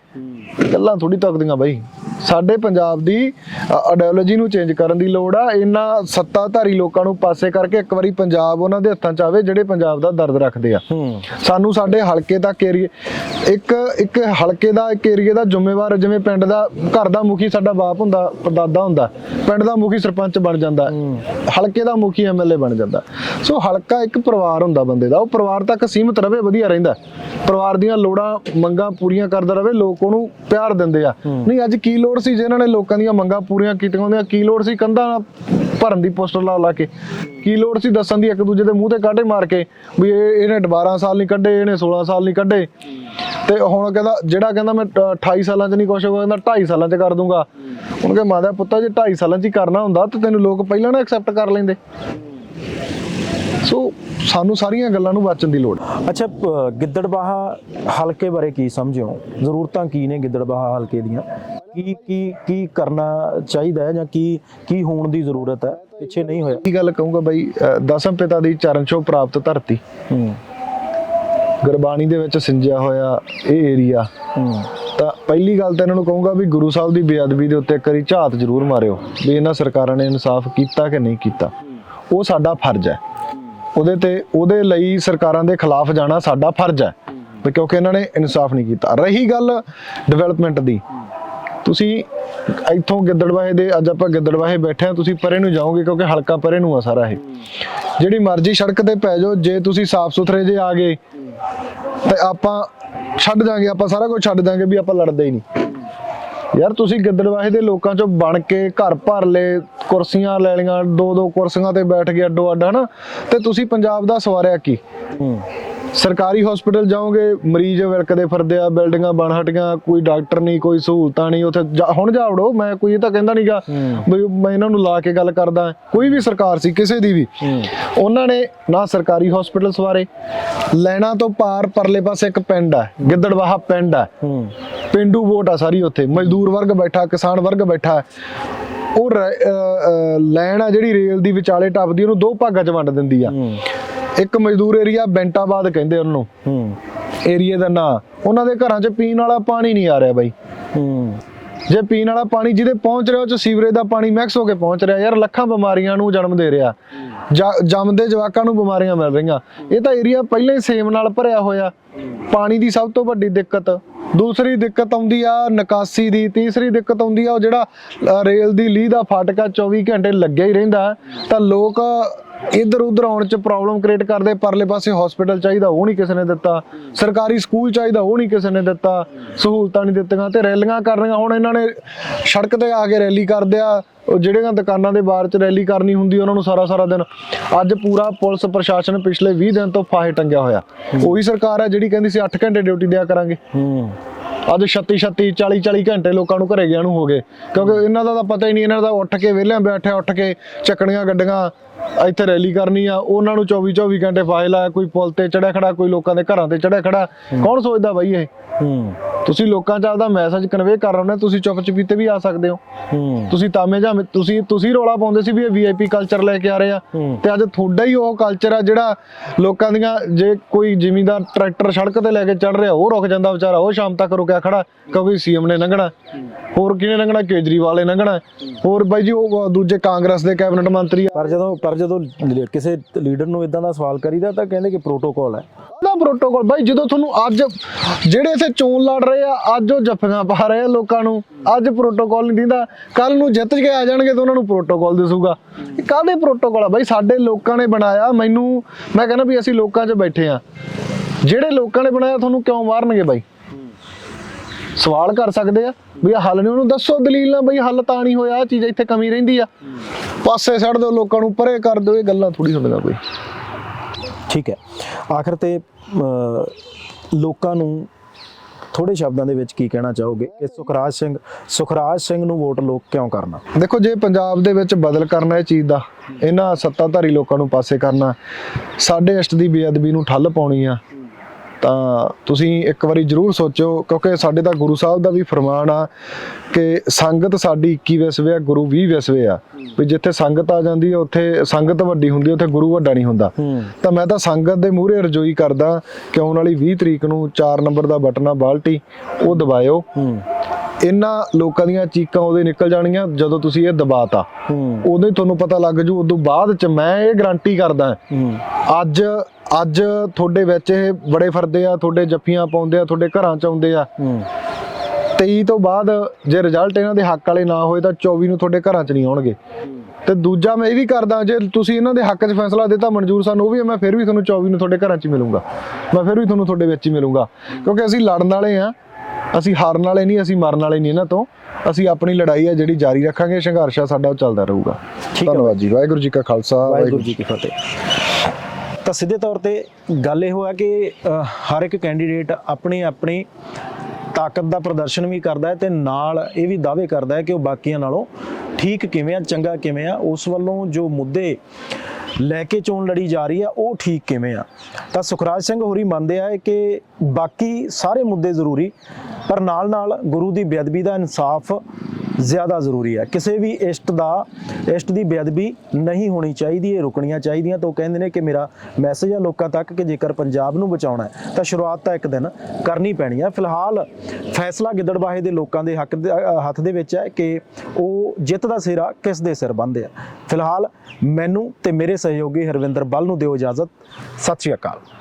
ਗੱਲਾਂ ਥੋੜੀ ਤੱਕਦੀਆਂ ਬਾਈ। ਸਾਡੇ ਪੰਜਾਬ ਦੀ ਆਈਡੀਓਲੋਜੀ ਨੂੰ ਚੇਂਜ ਕਰਨ ਦੀ ਲੋੜ ਆ। ਇਹਨਾਂ ਸੱਤਾਧਾਰੀ ਲੋਕਾਂ ਨੂੰ ਪਾਸੇ ਕਰਕੇ ਇੱਕ ਵਾਰੀ ਪੰਜਾਬ ਉਹਨਾਂ ਦੇ ਹੱਥਾਂ 'ਚ ਆਵੇ ਜਿਹੜੇ ਪੰਜਾਬ ਦਾ ਦਰਦ ਰੱਖਦੇ ਆ। ਸਾਨੂੰ ਸਾਡੇ ਹਲਕੇ ਤੱਕ ਏਰੀਏ ਇੱਕ ਇੱਕ ਹਲਕੇ ਦਾ ਇੱਕ ਏਰੀਏ ਦਾ ਜ਼ਿੰਮੇਵਾਰ ਜਿਵੇਂ ਪਿੰਡ ਦਾ ਘਰ ਦਾ ਮੁਖੀ ਸਾਡਾ ਬਾਪ ਹੁੰਦਾ ਪਰਦਾਦਾ ਹੁੰਦਾ ਪਿੰਡ ਦਾ ਮੁਖੀ ਸਰਪੰਚ ਬਣ ਜਾਂਦਾ ਹਲਕੇ ਦਾ ਮੁਖੀ ਐਮਐਲਏ ਬਣ ਜਾਂਦਾ। ਸੋ ਹਲਕਾ ਇੱਕ ਪਰਿਵਾਰ ਹੁੰਦਾ ਬੰਦੇ ਦਾ ਉਹ ਪਰਿਵਾਰ ਤੱਕ ਸੀਮਿਤ ਰਵੇ ਵਧੀਆ ਰਹਿੰਦਾ। ਪਰਿਵਾਰ ਦੀਆਂ ਲੋੜਾਂ ਮੰਗਾਂ ਪੂਰੀਆਂ ਕਰਦਾ ਰਵੇ ਲੋਕ ਉਹਨੂੰ ਪਿਆਰ ਦਿੰਦੇ ਆ। ਨਹੀਂ ਅੱਜ ਕੀ ਲੋੜ ਸੀ ਜਿਹਨਾਂ ਨੇ ਲੋਕਾਂ ਦੀਆਂ ਮੰਗਾਂ ਪੂਰੀਆਂ ਕੀਤੀਆਂ ਹੁੰਦੀਆਂ ਕੀ ਲੋੜ ਸੀ ਕੰਧਾਂ ਭਰਨ ਦੀ ਪੋਸਟਰ ਲਾ ਲਾ ਕੇ? ਕੀ ਲੋੜ ਸੀ ਦੱਸਣ ਦੀ ਇੱਕ ਦੂਜੇ ਦੇ ਮੂੰਹ ਤੇ ਕਾਂਟੇ ਮਾਰ ਕੇ ਵੀ ਇਹ ਇਹਨੇ 12 ਸਾਲ ਨਹੀਂ ਕੱਢੇ ਇਹਨੇ 16 ਸਾਲ ਨਹੀਂ ਕੱਢੇ? ਤੇ ਹੁਣ ਕਹਿੰਦਾ ਜਿਹੜਾ ਕਹਿੰਦਾ ਮੈਂ ਅ, 28 ਸਾਲਾਂ 'ਚ ਨਹੀਂ ਕੁਛ ਹੋਗਾ ਕਹਿੰਦਾ 2.5 ਸਾਲਾਂ 'ਚ ਕਰ ਦੂੰਗਾ। ਹੁਣ ਕਿ ਮਾਦਾ ਪੁੱਤਾ ਜੇ 2.5 ਸਾਲਾਂ 'ਚ ਹੀ ਕਰਨਾ ਹੁੰਦਾ ਤੇ ਤੈਨੂੰ ਲੋਕ ਪਹਿਲਾਂ ਨਾ ਐਕਸੈਪਟ ਕਰ ਲੈਂਦੇ। ਸੋ ਸਾਨੂੰ ਸਾਰੀਆਂ ਗੱਲਾਂ ਨੂੰ ਵਾਚਣ ਦੀ ਲੋੜ ਹੈ। ਅੱਛਾ ਗਿੱਦੜਬਾਹਾ ਹਲਕੇ ਬਾਰੇ ਕੀ ਸਮਝਿਓ? ਜ਼ਰੂਰਤਾਂ ਕੀ ਨੇ ਗਿੱਦੜਬਾਹਾ ਹਲਕੇ ਦੀਆਂ? ਕੀ ਕੀ ਕੀ ਕਰਨਾ ਚਾਹੀਦਾ ਹੈ ਜਾਂ ਕੀ ਕੀ ਹੋਣ ਦੀ ਜ਼ਰੂਰਤ ਹੈ? ਪਿੱਛੇ ਨਹੀਂ ਹੋਇਆ। ਇਹ ਗੱਲ ਕਹੂੰਗਾ ਬਈ ਦਸਮ ਪਿਤਾ ਦੀ ਚਰਨ ਛੋਹ ਪ੍ਰਾਪਤ ਧਰਤੀ। ਹੂੰ। ਗੁਰਬਾਣੀ ਦੇ ਵਿੱਚ ਸਿੰਜਿਆ ਹੋਇਆ ਇਹ ਏਰੀਆ ਹੂੰ। ਤਾਂ ਪਹਿਲੀ ਗੱਲ ਤਾਂ ਇਹਨਾਂ ਨੂੰ ਕਹੂੰਗਾ ਵੀ ਗੁਰੂ ਸਾਹਿਬ ਦੀ ਬੇਅਦਬੀ ਦੇ ਉੱਤੇ ਇੱਕ ਵਾਰੀ ਝਾਤ ਜ਼ਰੂਰ ਮਾਰਿਓ ਵੀ ਇਹਨਾਂ ਸਰਕਾਰਾਂ ਨੇ ਇਨਸਾਫ ਕੀਤਾ ਕਿ ਨਹੀਂ ਕੀਤਾ। ਉਹ ਸਾਡਾ ਫਰਜ਼ ਹੈ। ਉਹਦੇ ਤੇ, ਉਹਦੇ ਲਈ ਸਰਕਾਰਾਂ ਦੇ ਖਿਲਾਫ ਜਾਣਾ ਸਾਡਾ ਫਰਜ਼ ਹੈ ਕਿਉਂਕਿ ਇਹਨਾਂ ਨੇ ਇਨਸਾਫ ਨਹੀਂ ਕੀਤਾ। ਰਹੀ ਗੱਲ ਡਿਵੈਲਪਮੈਂਟ ਦੀ। ਤੁਸੀਂ ਇੱਥੋਂ ਗਿੱਦੜਵਾਹੇ ਦੇ, ਅੱਜ ਆਪਾਂ ਗਿੱਦੜਵਾਹੇ ਬੈਠੇ ਆ ਤੁਸੀਂ ਪਰੇ ਨੂੰ ਜਾਓਗੇ ਕਿਉਂਕਿ ਹਲਕਾ ਪਰੇ ਨੂੰ ਆ ਸਾਰਾ ਇਹ। ਜਿਹੜੀ ਮਰਜ਼ੀ ਸੜਕ ਤੇ ਪੈ ਜਾਓ, ਜੇ ਤੁਸੀਂ ਸਾਫ਼ ਸੁਥਰੇ ਜੇ ਆ ਗਏ, ਤੇ ਆਪਾਂ ਛੱਡ ਦਾਂਗੇ, ਆਪਾਂ ਸਾਰਾ ਕੁਝ ਛੱਡ ਦਾਂਗੇ ਵੀ ਆਪਾਂ ਲੜਦੇ ਹੀ ਨਹੀਂ। ਯਾਰ ਤੁਸੀਂ ਗਿੱਦੜਵਾਹੇ ਦੇ ਲੋਕਾਂ ਚੋਂ ਬਣ ਕੇ ਘਰ ਭਰ ਲਏ, ਕੁਰਸੀਆਂ ਲੈ ਲਈਆਂ ਦੋ ਦੋ ਕੁਰਸੀਆਂ ਤੇ ਬੈਠ ਗਏ ਅੱਡੋ ਅੱਡ ਹਨਾ? ਤੇ ਤੁਸੀਂ ਪੰਜਾਬ ਦਾ ਸਵਾਰਿਆ ਕੀ? ਸਰਕਾਰੀ ਹਸਪੀਟਲ ਜਾਓਗੇ ਮਰੀਜ਼ ਵਿਲਕਦੇ ਫਿਰਦੇ ਆ ਬਿਲਡਿੰਗਾਂ ਬਣ ਹਟੀਆਂ ਕੋਈ ਡਾਕਟਰ ਨਹੀਂ ਕੋਈ ਸਹੂਲਤਾਂ ਨਹੀਂ ਉੱਥੇ ਹੁਣ ਜਾ ਵੜੋ ਮੈਂ ਕੋਈ ਇਹ ਤਾਂ ਕਹਿੰਦਾ ਨਹੀਂਗਾ ਬਈ ਮੈਂ ਇਹਨਾਂ ਨੂੰ ਲਾ ਕੇ ਗੱਲ ਕਰਦਾ ਕੋਈ ਵੀ ਸਰਕਾਰ ਸੀ ਕਿਸੇ ਦੀ ਵੀ। ਉਹਨਾਂ ਨੇ ਨਾ ਸਰਕਾਰੀ ਹਸਪੀਟਲ ਸਵਾਰੇ ਲੈਣਾ ਤੋਂ ਪਾਰ ਪਰਲੇ ਪਾਸੇ ਇੱਕ ਪਿੰਡ ਹੈ ਗਿੱਦੜਵਾਹਾ ਪਿੰਡ ਹੂੰ। ਪਿੰਡੂ ਵੋਟ ਆ ਸਾਰੀ ਉੱਥੇ ਮਜ਼ਦੂਰ ਵਰਗ ਬੈਠਾ ਕਿਸਾਨ ਵਰਗ ਬੈਠਾ। ਉਹ ਲੈਣ ਆ ਜਿਹੜੀ ਰੇਲ ਦੀ ਵਿਚਾਲੇ ਟੱਪਦੀ ਉਹਨੂੰ ਦੋ ਭਾਗਾਂ 'ਚ ਵੰਡ ਦਿੰਦੀ ਆ। ਇੱਕ ਮਜ਼ਦੂਰ ਏਰੀਆ ਬੈਂਟਾਬਾਦ ਕਹਿੰਦੇ ਉਹਨੂੰ। ਹੂੰ। ਏਰੀਏ ਦਾ ਨਾਂ। ਉਹਨਾਂ ਦੇ ਘਰਾਂ 'ਚ ਪੀਣ ਵਾਲਾ ਪਾਣੀ ਨਹੀਂ ਆ ਰਿਹਾ ਬਾਈ। ਹੂੰ। ਜੇ ਪੀਣ ਵਾਲਾ ਪਾਣੀ ਜਿਹਦੇ ਪਹੁੰਚ ਰਿਹਾ ਉਹ 'ਚ ਸੀਵਰੇਜ ਦਾ ਪਾਣੀ ਮਿਕਸ ਹੋ ਕੇ ਪਹੁੰਚ ਰਿਹਾ। ਯਾਰ ਲੱਖਾਂ ਬਿਮਾਰੀਆਂ ਨੂੰ ਜਨਮ ਦੇ ਰਿਹਾ। ਜੰਮਦੇ ਜਵਾਕਾਂ ਨੂੰ ਬਿਮਾਰੀਆਂ ਮਿਲ ਰਹੀਆਂ। ਇਹ ਤਾਂ ਏਰੀਆ ਪਹਿਲਾਂ ਹੀ ਸੇਮ ਨਾਲ ਭਰਿਆ ਹੋਇਆ। ਪਾਣੀ ਦੀ ਸਭ ਤੋਂ ਵੱਡੀ ਦਿੱਕਤ ਦੂਸਰੀ ਦਿੱਕਤ ਆਉਂਦੀ ਆ, ਨਿਕਾਸੀ ਦੀ, ਤੀਸਰੀ ਦਿੱਕਤ ਆਉਂਦੀ ਆ, ਉਹ ਜਿਹੜਾ ਰੇਲ ਦੀ ਲੀਹ ਦਾ ਫਾਟਕਾ 24 ਘੰਟੇ ਲੱਗਿਆ ਹੀ ਰਹਿੰਦਾ ਤਾਂ ਲੋਕ ਇੱਧਰ ਉੱਧਰ ਆਉਣ ਚ ਪ੍ਰੋਬਲਮ ਕ੍ਰੀਏਟ ਕਰਦੇ, ਪਰਲੇ ਪਾਸੇ ਹਸਪੀਟਲ ਚਾਹੀਦਾ ਉਹ ਨਹੀਂ ਕਿਸੇ ਨੇ ਦਿੱਤਾ, ਸਰਕਾਰੀ ਸਕੂਲ ਚਾਹੀਦਾ ਉਹ ਨਹੀਂ ਕਿਸੇ ਨੇ ਦਿੱਤਾ, ਸਹੂਲਤਾਂ ਨਹੀਂ ਦਿੱਤੀਆਂ ਤੇ ਰੈਲੀਆਂ ਕਰ ਰਹੀਆਂ, ਹੁਣ ਇਹਨਾਂ ਨੇ ਸੜਕ ਤੇ ਆ ਕੇ ਰੈਲੀ ਕਰਦੇ ਆ ਉਹ ਜਿਹੜੀਆਂ ਦੁਕਾਨਾਂ ਦੇ ਬਾਹਰ ਚ ਰੈਲੀ ਕਰਨੀ ਹੁੰਦੀ ਉਹਨਾਂ ਨੂੰ ਸਾਰਾ ਸਾਰਾ ਦਿਨ। ਅੱਜ ਪੂਰਾ ਪੁਲਿਸ ਪ੍ਰਸ਼ਾਸਨ ਪਿਛਲੇ 20 ਦਿਨ ਤੋਂ ਫਾਹੇ ਟੰਗਿਆ ਹੋਇਆ। ਉਹੀ ਸਰਕਾਰ ਹੈ ਜਿਹੜੀ ਕਹਿੰਦੀ ਸੀ 8 ਘੰਟੇ ਡਿਊਟੀ ਦਿਆ ਕਰਾਂਗੇ। ਅੱਜ 36 36 40 40 ਘੰਟੇ ਲੋਕਾਂ ਨੂੰ ਘਰੇ ਗਿਆ ਨੂੰ ਹੋ ਗਏ। ਕਿਉਂਕਿ ਇਹਨਾਂ ਦਾ ਤਾਂ ਪਤਾ ਹੀ ਨਹੀਂ ਇਹਨਾਂ ਦਾ ਉੱਠ ਕੇ ਵਿਹਲਿਆਂ ਬੈਠੇ ਉੱਠ ਕੇ ਚੱਕਣੀਆਂ ਗੱਡੀਆਂ ਇੱਥੇ ਰੈਲੀ ਕਰਨੀ ਆ ਉਹਨਾਂ ਨੂੰ 24 24 ਘੰਟੇ ਫਾਇਲ ਆ ਕੋਈ ਪੁਲ ਤੇ ਚੜਿਆ ਖੜਾ ਕੋਈ ਲੋਕਾਂ ਦੇ ਘਰਾਂ ਤੇ ਚੜਿਆ ਖੜਾ ਕੌਣ ਸੋਚਦਾ ਬਈ ਇਹ? ਹੂੰ। ਤੁਸੀਂ ਲੋਕਾਂ 'ਚ ਆਪਦਾ ਮੈਸੇਜ ਕਨਵੇ ਕਰ ਰਹੇ ਹੋ ਤੁਸੀਂ ਚੁੱਪ ਚਪੀਤੇ ਵੀ ਆ ਸਕਦੇ ਹੋ। ਹੂੰ। ਤੁਸੀਂ ਤਾਮੇ ਜਾਂ ਤੁਸੀਂ ਤੁਸੀਂ ਰੋਲਾ ਪਾਉਂਦੇ ਸੀ ਵੀ ਇਹ ਵੀਆਈਪੀ ਕਲਚਰ ਲੈ ਕੇ ਆ ਰਹੇ ਆ। ਤੇ ਅੱਜ ਤੁਹਾਡਾ ਹੀ ਉਹ ਕਲਚਰ ਆ ਜਿਹੜਾ ਲੋਕਾਂ ਦੀਆਂ ਜੇ ਕੋਈ ਜ਼ਿਮੀਂਦਾਰ ਟਰੈਕਟਰ ਸੜਕ ਤੇ ਲੈ ਕੇ ਚੜ ਰਿਹਾ ਉਹ ਰੁਕ ਜਾਂਦਾ ਵਿਚਾਰਾ ਉਹ ਸ਼ਾਮ ਤੱਕ ਰੁਕਿਆ ਖੜਾ ਕਿਉਂਕਿ ਸੀਐਮ ਨੇ ਲੰਘਣਾ। ਹੋਰ ਕਿਹਨੇ ਲੰਘਣਾ? ਕੇਜਰੀਵਾਲ ਨੇ ਲੰਘਣਾ। ਹੋਰ ਬਾਈ ਜੀ ਉਹ ਦੂਜੇ ਕਾਂਗਰਸ ਦੇ ਕੈਬਨਿਟ ਮੰਤਰੀ ਪਰ ਜਦੋਂ ਪਰ ਜਦੋਂ ਕਿਸੇ ਲੀਡਰ ਨੂੰ ਇਦਾਂ ਦਾ ਸਵਾਲ ਕਰੀਦਾ ਤਾਂ ਕਹਿੰਦੇ ਕਿ ਪ੍ਰੋਟੋਕੋਲ ਹੈ। ਦਾ ਪ੍ਰੋਟੋਕੋਲ ਬਾਈ ਜਦੋਂ ਤੁਹਾਨੂੰ ਅੱਜ ਜਿਹੜੇ ਇੱਥੇ ਚੋਣ ਲੜ ਰਹੇ ਆ, ਅੱਜ ਉਹ ਜੱਫੀਆਂ ਪਾ ਰਹੇ ਆ ਲੋਕਾਂ ਨੂੰ, ਅੱਜ ਪ੍ਰੋਟੋਕੋਲ ਨਹੀਂ ਦਿੰਦਾ ਕੱਲ ਨੂੰ ਜਿੱਤ ਕੇ ਆ ਜਾਣਗੇ ਤਾਂ ਉਹਨਾਂ ਨੂੰ ਪ੍ਰੋਟੋਕੋਲ ਦਿਸੂਗਾ। ਇਹ ਕਾਹਦੇ ਪ੍ਰੋਟੋਕੋਲ ਆ? ਬਾਈ ਸਾਡੇ ਲੋਕਾਂ ਨੇ ਬਣਾਇਆ, ਮੈਨੂੰ, ਮੈਂ ਕਹਿੰਦਾ ਵੀ ਅਸੀਂ ਲੋਕਾਂ 'ਚ ਬੈਠੇ ਆ। ਜਿਹੜੇ ਲੋਕਾਂ ਨੇ ਬਣਾਇਆ, ਤੁਹਾਨੂੰ ਕਿਉਂ ਮਾਰਨਗੇ ਬਾਈ? ਸਵਾਲ ਕਰ ਸਕਦੇ ਆ ਵੀ ਇਹ ਹੱਲ ਨੇ ਉਹਨੂੰ ਦੱਸੋ ਦਲੀਲ ਨਾਲ ਬਈ ਹੱਲ ਤਾਂ ਨਹੀਂ ਹੋਇਆ ਆ ਚੀਜ਼ ਇੱਥੇ ਕਮੀ ਰਹਿੰਦੀ ਆ। ਪਾਸੇ ਛੱਡ ਦਿਓ ਲੋਕਾਂ ਨੂੰ ਪਰੇ ਕਰ ਦਿਓ ਇਹ ਗੱਲਾਂ ਥੋੜੀ ਹੁੰਦੀਆਂ ਕੋਈ। ਠੀਕ ਹੈ। ਆਖਰ ਤੇ ਲੋਕਾਂ ਨੂੰ ਥੋੜੇ ਸ਼ਬਦਾਂ ਦੇ ਵਿੱਚ ਕੀ ਕਹਿਣਾ ਚਾਹੋਗੇ? ਕਿ ਸੁਖਰਾਜ ਸਿੰਘ ਸੁਖਰਾਜ ਸਿੰਘ ਨੂੰ ਵੋਟ ਲੋਕ ਕਿਉਂ ਕਰਨਾ? ਦੇਖੋ ਜੇ ਪੰਜਾਬ ਦੇ ਵਿੱਚ ਬਦਲ ਕਰਨਾ ਇਹ ਚੀਜ਼ ਦਾ ਇਹਨਾਂ ਸੱਤਾਧਾਰੀ ਲੋਕਾਂ ਨੂੰ ਪਾਸੇ ਕਰਨਾ ਸਾਡੇ ਇਸ਼ਟ ਦੀ ਬੇਅਦਬੀ ਨੂੰ ਠੱਲ ਪਾਉਣੀ ਆ ਤਾਂ ਤੁਸੀਂ ਇੱਕ ਵਾਰੀ ਜ਼ਰੂਰ ਸੋਚੋ ਕਿਉਂਕਿ ਸਾਡੇ ਤਾਂ ਗੁਰੂ ਸਾਹਿਬ ਦਾ ਵੀ ਫਰਮਾਨ ਆ ਕਿ ਸੰਗਤ ਸਾਡੀ 21 ਵਿਸਵੇ ਆ ਗੁਰੂ 20 ਵਿਸਵੇ ਆ। ਵੀ ਜਿੱਥੇ ਸੰਗਤ ਆ ਜਾਂਦੀ ਹੈ ਉੱਥੇ ਸੰਗਤ ਵੱਡੀ ਹੁੰਦੀ ਹੈ ਉੱਥੇ ਗੁਰੂ ਵੱਡਾ ਨਹੀਂ ਹੁੰਦਾ। ਤਾਂ ਮੈਂ ਤਾਂ ਸੰਗਤ ਦੇ ਮੂਹਰੇ ਰਜੋਈ ਕਰਦਾ ਕਿ ਆਉਣ ਵਾਲੀ 20 ਤਰੀਕ ਨੂੰ 4 ਨੰਬਰ ਦਾ ਬਟਨ ਆ ਬਾਲਟੀ ਉਹ ਦਬਾਇਓ। ਇਹਨਾਂ ਲੋਕਾਂ ਦੀਆਂ ਚੀਕਾਂ ਉਹਦੇ ਨਿਕਲ ਜਾਣਗੀਆਂ ਜਦੋਂ ਤੁਸੀਂ ਇਹ ਦਬਾਤਾ। ਹੂੰ। ਉਦੋਂ ਹੀ ਤੁਹਾਨੂੰ ਪਤਾ ਲੱਗ ਜੂ ਉਦੋਂ ਬਾਅਦ ਚ ਮੈਂ ਇਹ ਗਾਰੰਟੀ ਕਰਦਾ। ਹੂੰ। ਅੱਜ ਅੱਜ ਤੁਹਾਡੇ ਵਿੱਚ ਇਹ ਬੜੇ ਫਿਰਦੇ ਆ ਤੁਹਾਡੇ ਜੱਫੀਆਂ ਪਾਉਂਦੇ ਆ ਤੁਹਾਡੇ ਘਰਾਂ ਚ ਆਉਂਦੇ ਆ। ਹੂੰ। 23 ਤੋਂ ਬਾਅਦ ਜੇ ਰਿਜ਼ਲਟ ਇਹਨਾਂ ਦੇ ਹੱਕ ਵਾਲੇ ਨਾ ਹੋਏ ਤਾਂ 24 ਨੂੰ ਤੁਹਾਡੇ ਘਰਾਂ ਚ ਨਹੀਂ ਆਉਣਗੇ। ਤੇ ਦੂਜਾ ਮੈਂ ਇਹ ਵੀ ਕਰਦਾ ਜੇ ਤੁਸੀਂ ਇਹਨਾਂ ਦੇ ਹੱਕ 'ਚ ਫੈਸਲਾ ਦਿੱਤਾ ਮਨਜ਼ੂਰ ਸਾਨੂੰ ਉਹ ਵੀ ਮੈਂ ਫਿਰ ਵੀ ਤੁਹਾਨੂੰ 24 ਨੂੰ ਤੁਹਾਡੇ ਘਰਾਂ 'ਚ ਮਿਲੂੰਗਾ। ਮੈਂ ਫਿਰ ਵੀ ਤੁਹਾਨੂੰ ਤੁਹਾਡੇ ਵਿੱਚ ਹੀ ਮਿਲੂੰਗਾ। ਕਿਉਂਕਿ ਅਸੀਂ ਲੜਨ ਵਾਲੇ ਆ। ਅਸੀਂ ਹਾਰਨ ਵਾਲੇ ਨਹੀਂ ਅਸੀਂ ਮਰਨ ਵਾਲੇ ਨਹੀਂ ਇਹਨਾਂ ਤੋਂ। ਅਸੀਂ ਆਪਣੀ ਲੜਾਈ ਆ ਜਿਹੜੀ ਜਾਰੀ ਰੱਖਾਂਗੇ ਸੰਘਰਸ਼ ਆ ਸਾਡਾ ਉਹ ਚੱਲਦਾ ਰਹੂਗਾ। ਧੰਨਵਾਦ ਜੀ ਵਾਹਿਗੁਰੂ ਜੀ ਕਾ ਖਾਲਸਾ ਵਾਹਿਗੁਰੂ ਜੀ ਕੀ ਫਤਿਹ। ਤਾਂ ਸਿੱਧੇ ਤੌਰ ਤੇ ਗੱਲ ਇਹ ਹੋਇਆ ਕਿ ਹਰ ਇੱਕ ਕੈਂਡੀਡੇਟ ਆਪਣੀ ਆਪਣੀ ਤਾਕਤ ਦਾ ਪ੍ਰਦਰਸ਼ਨ ਵੀ ਕਰਦਾ ਹੈ ਤੇ ਨਾਲ ਇਹ ਵੀ ਦਾਅਵੇ ਕਰਦਾ ਹੈ ਕਿ ਉਹ ਬਾਕੀਆਂ ਨਾਲੋਂ ਠੀਕ ਕਿਵੇਂ ਆ ਚੰਗਾ ਕਿਵੇਂ ਆ ਉਸ ਵੱਲੋਂ ਜੋ ਮੁੱਦੇ ਲੈ ਕੇ ਚੋਣ ਲੜੀ ਜਾ ਰਹੀ ਆ ਉਹ ਠੀਕ ਕਿਵੇਂ ਆ। ਤਾਂ ਸੁਖਰਾਜ ਸਿੰਘ ਹੋਰੀ ਮੰਨਦੇ ਆ ਕਿ ਬਾਕੀ ਸਾਰੇ ਮੁੱਦੇ ਜ਼ਰੂਰੀ ਪਰ ਨਾਲ ਨਾਲ ਗੁਰੂ ਦੀ ਬੇਅਦਬੀ ਦਾ ਇਨਸਾਫ ਜ਼ਿਆਦਾ ਜ਼ਰੂਰੀ ਹੈ। ਕਿਸੇ ਵੀ ਇਸ਼ਟ ਦਾ, ਇਸ਼ਟ ਦੀ ਬੇਅਦਬੀ ਨਹੀਂ ਹੋਣੀ ਚਾਹੀਦੀ, ਇਹ ਰੁਕਣੀਆਂ ਚਾਹੀਦੀਆਂ ਤਾਂ ਉਹ ਕਹਿੰਦੇ ਨੇ ਕਿ ਮੇਰਾ ਮੈਸੇਜ ਆ ਲੋਕਾਂ ਤੱਕ ਕਿ ਜੇਕਰ ਪੰਜਾਬ ਨੂੰ ਬਚਾਉਣਾ ਹੈ, ਤਾਂ ਸ਼ੁਰੂਆਤ ਤਾਂ ਇੱਕ ਦਿਨ ਕਰਨੀ ਪੈਣੀ ਹੈ। ਫਿਲਹਾਲ ਫੈਸਲਾ ਗਿੱਦੜਬਾਹੇ ਦੇ ਲੋਕਾਂ ਦੇ ਹੱਕ ਦੇ ਹੱਥ ਦੇ ਵਿੱਚ ਹੈ ਕਿ ਉਹ ਜਿੱਤ ਦਾ ਸਿਰਾ ਕਿਸ ਦੇ ਸਿਰ ਬੰਨ੍ਹਦੇ ਆ। ਫਿਲਹਾਲ ਮੈਨੂੰ ਤੇ ਮੇਰੇ ਸਹਿਯੋਗੀ ਹਰਵਿੰਦਰ ਬੱਲ ਨੂੰ ਦਿਓ ਇਜਾਜ਼ਤ। ਸਤਿ ਸ਼੍ਰੀ ਅਕਾਲ।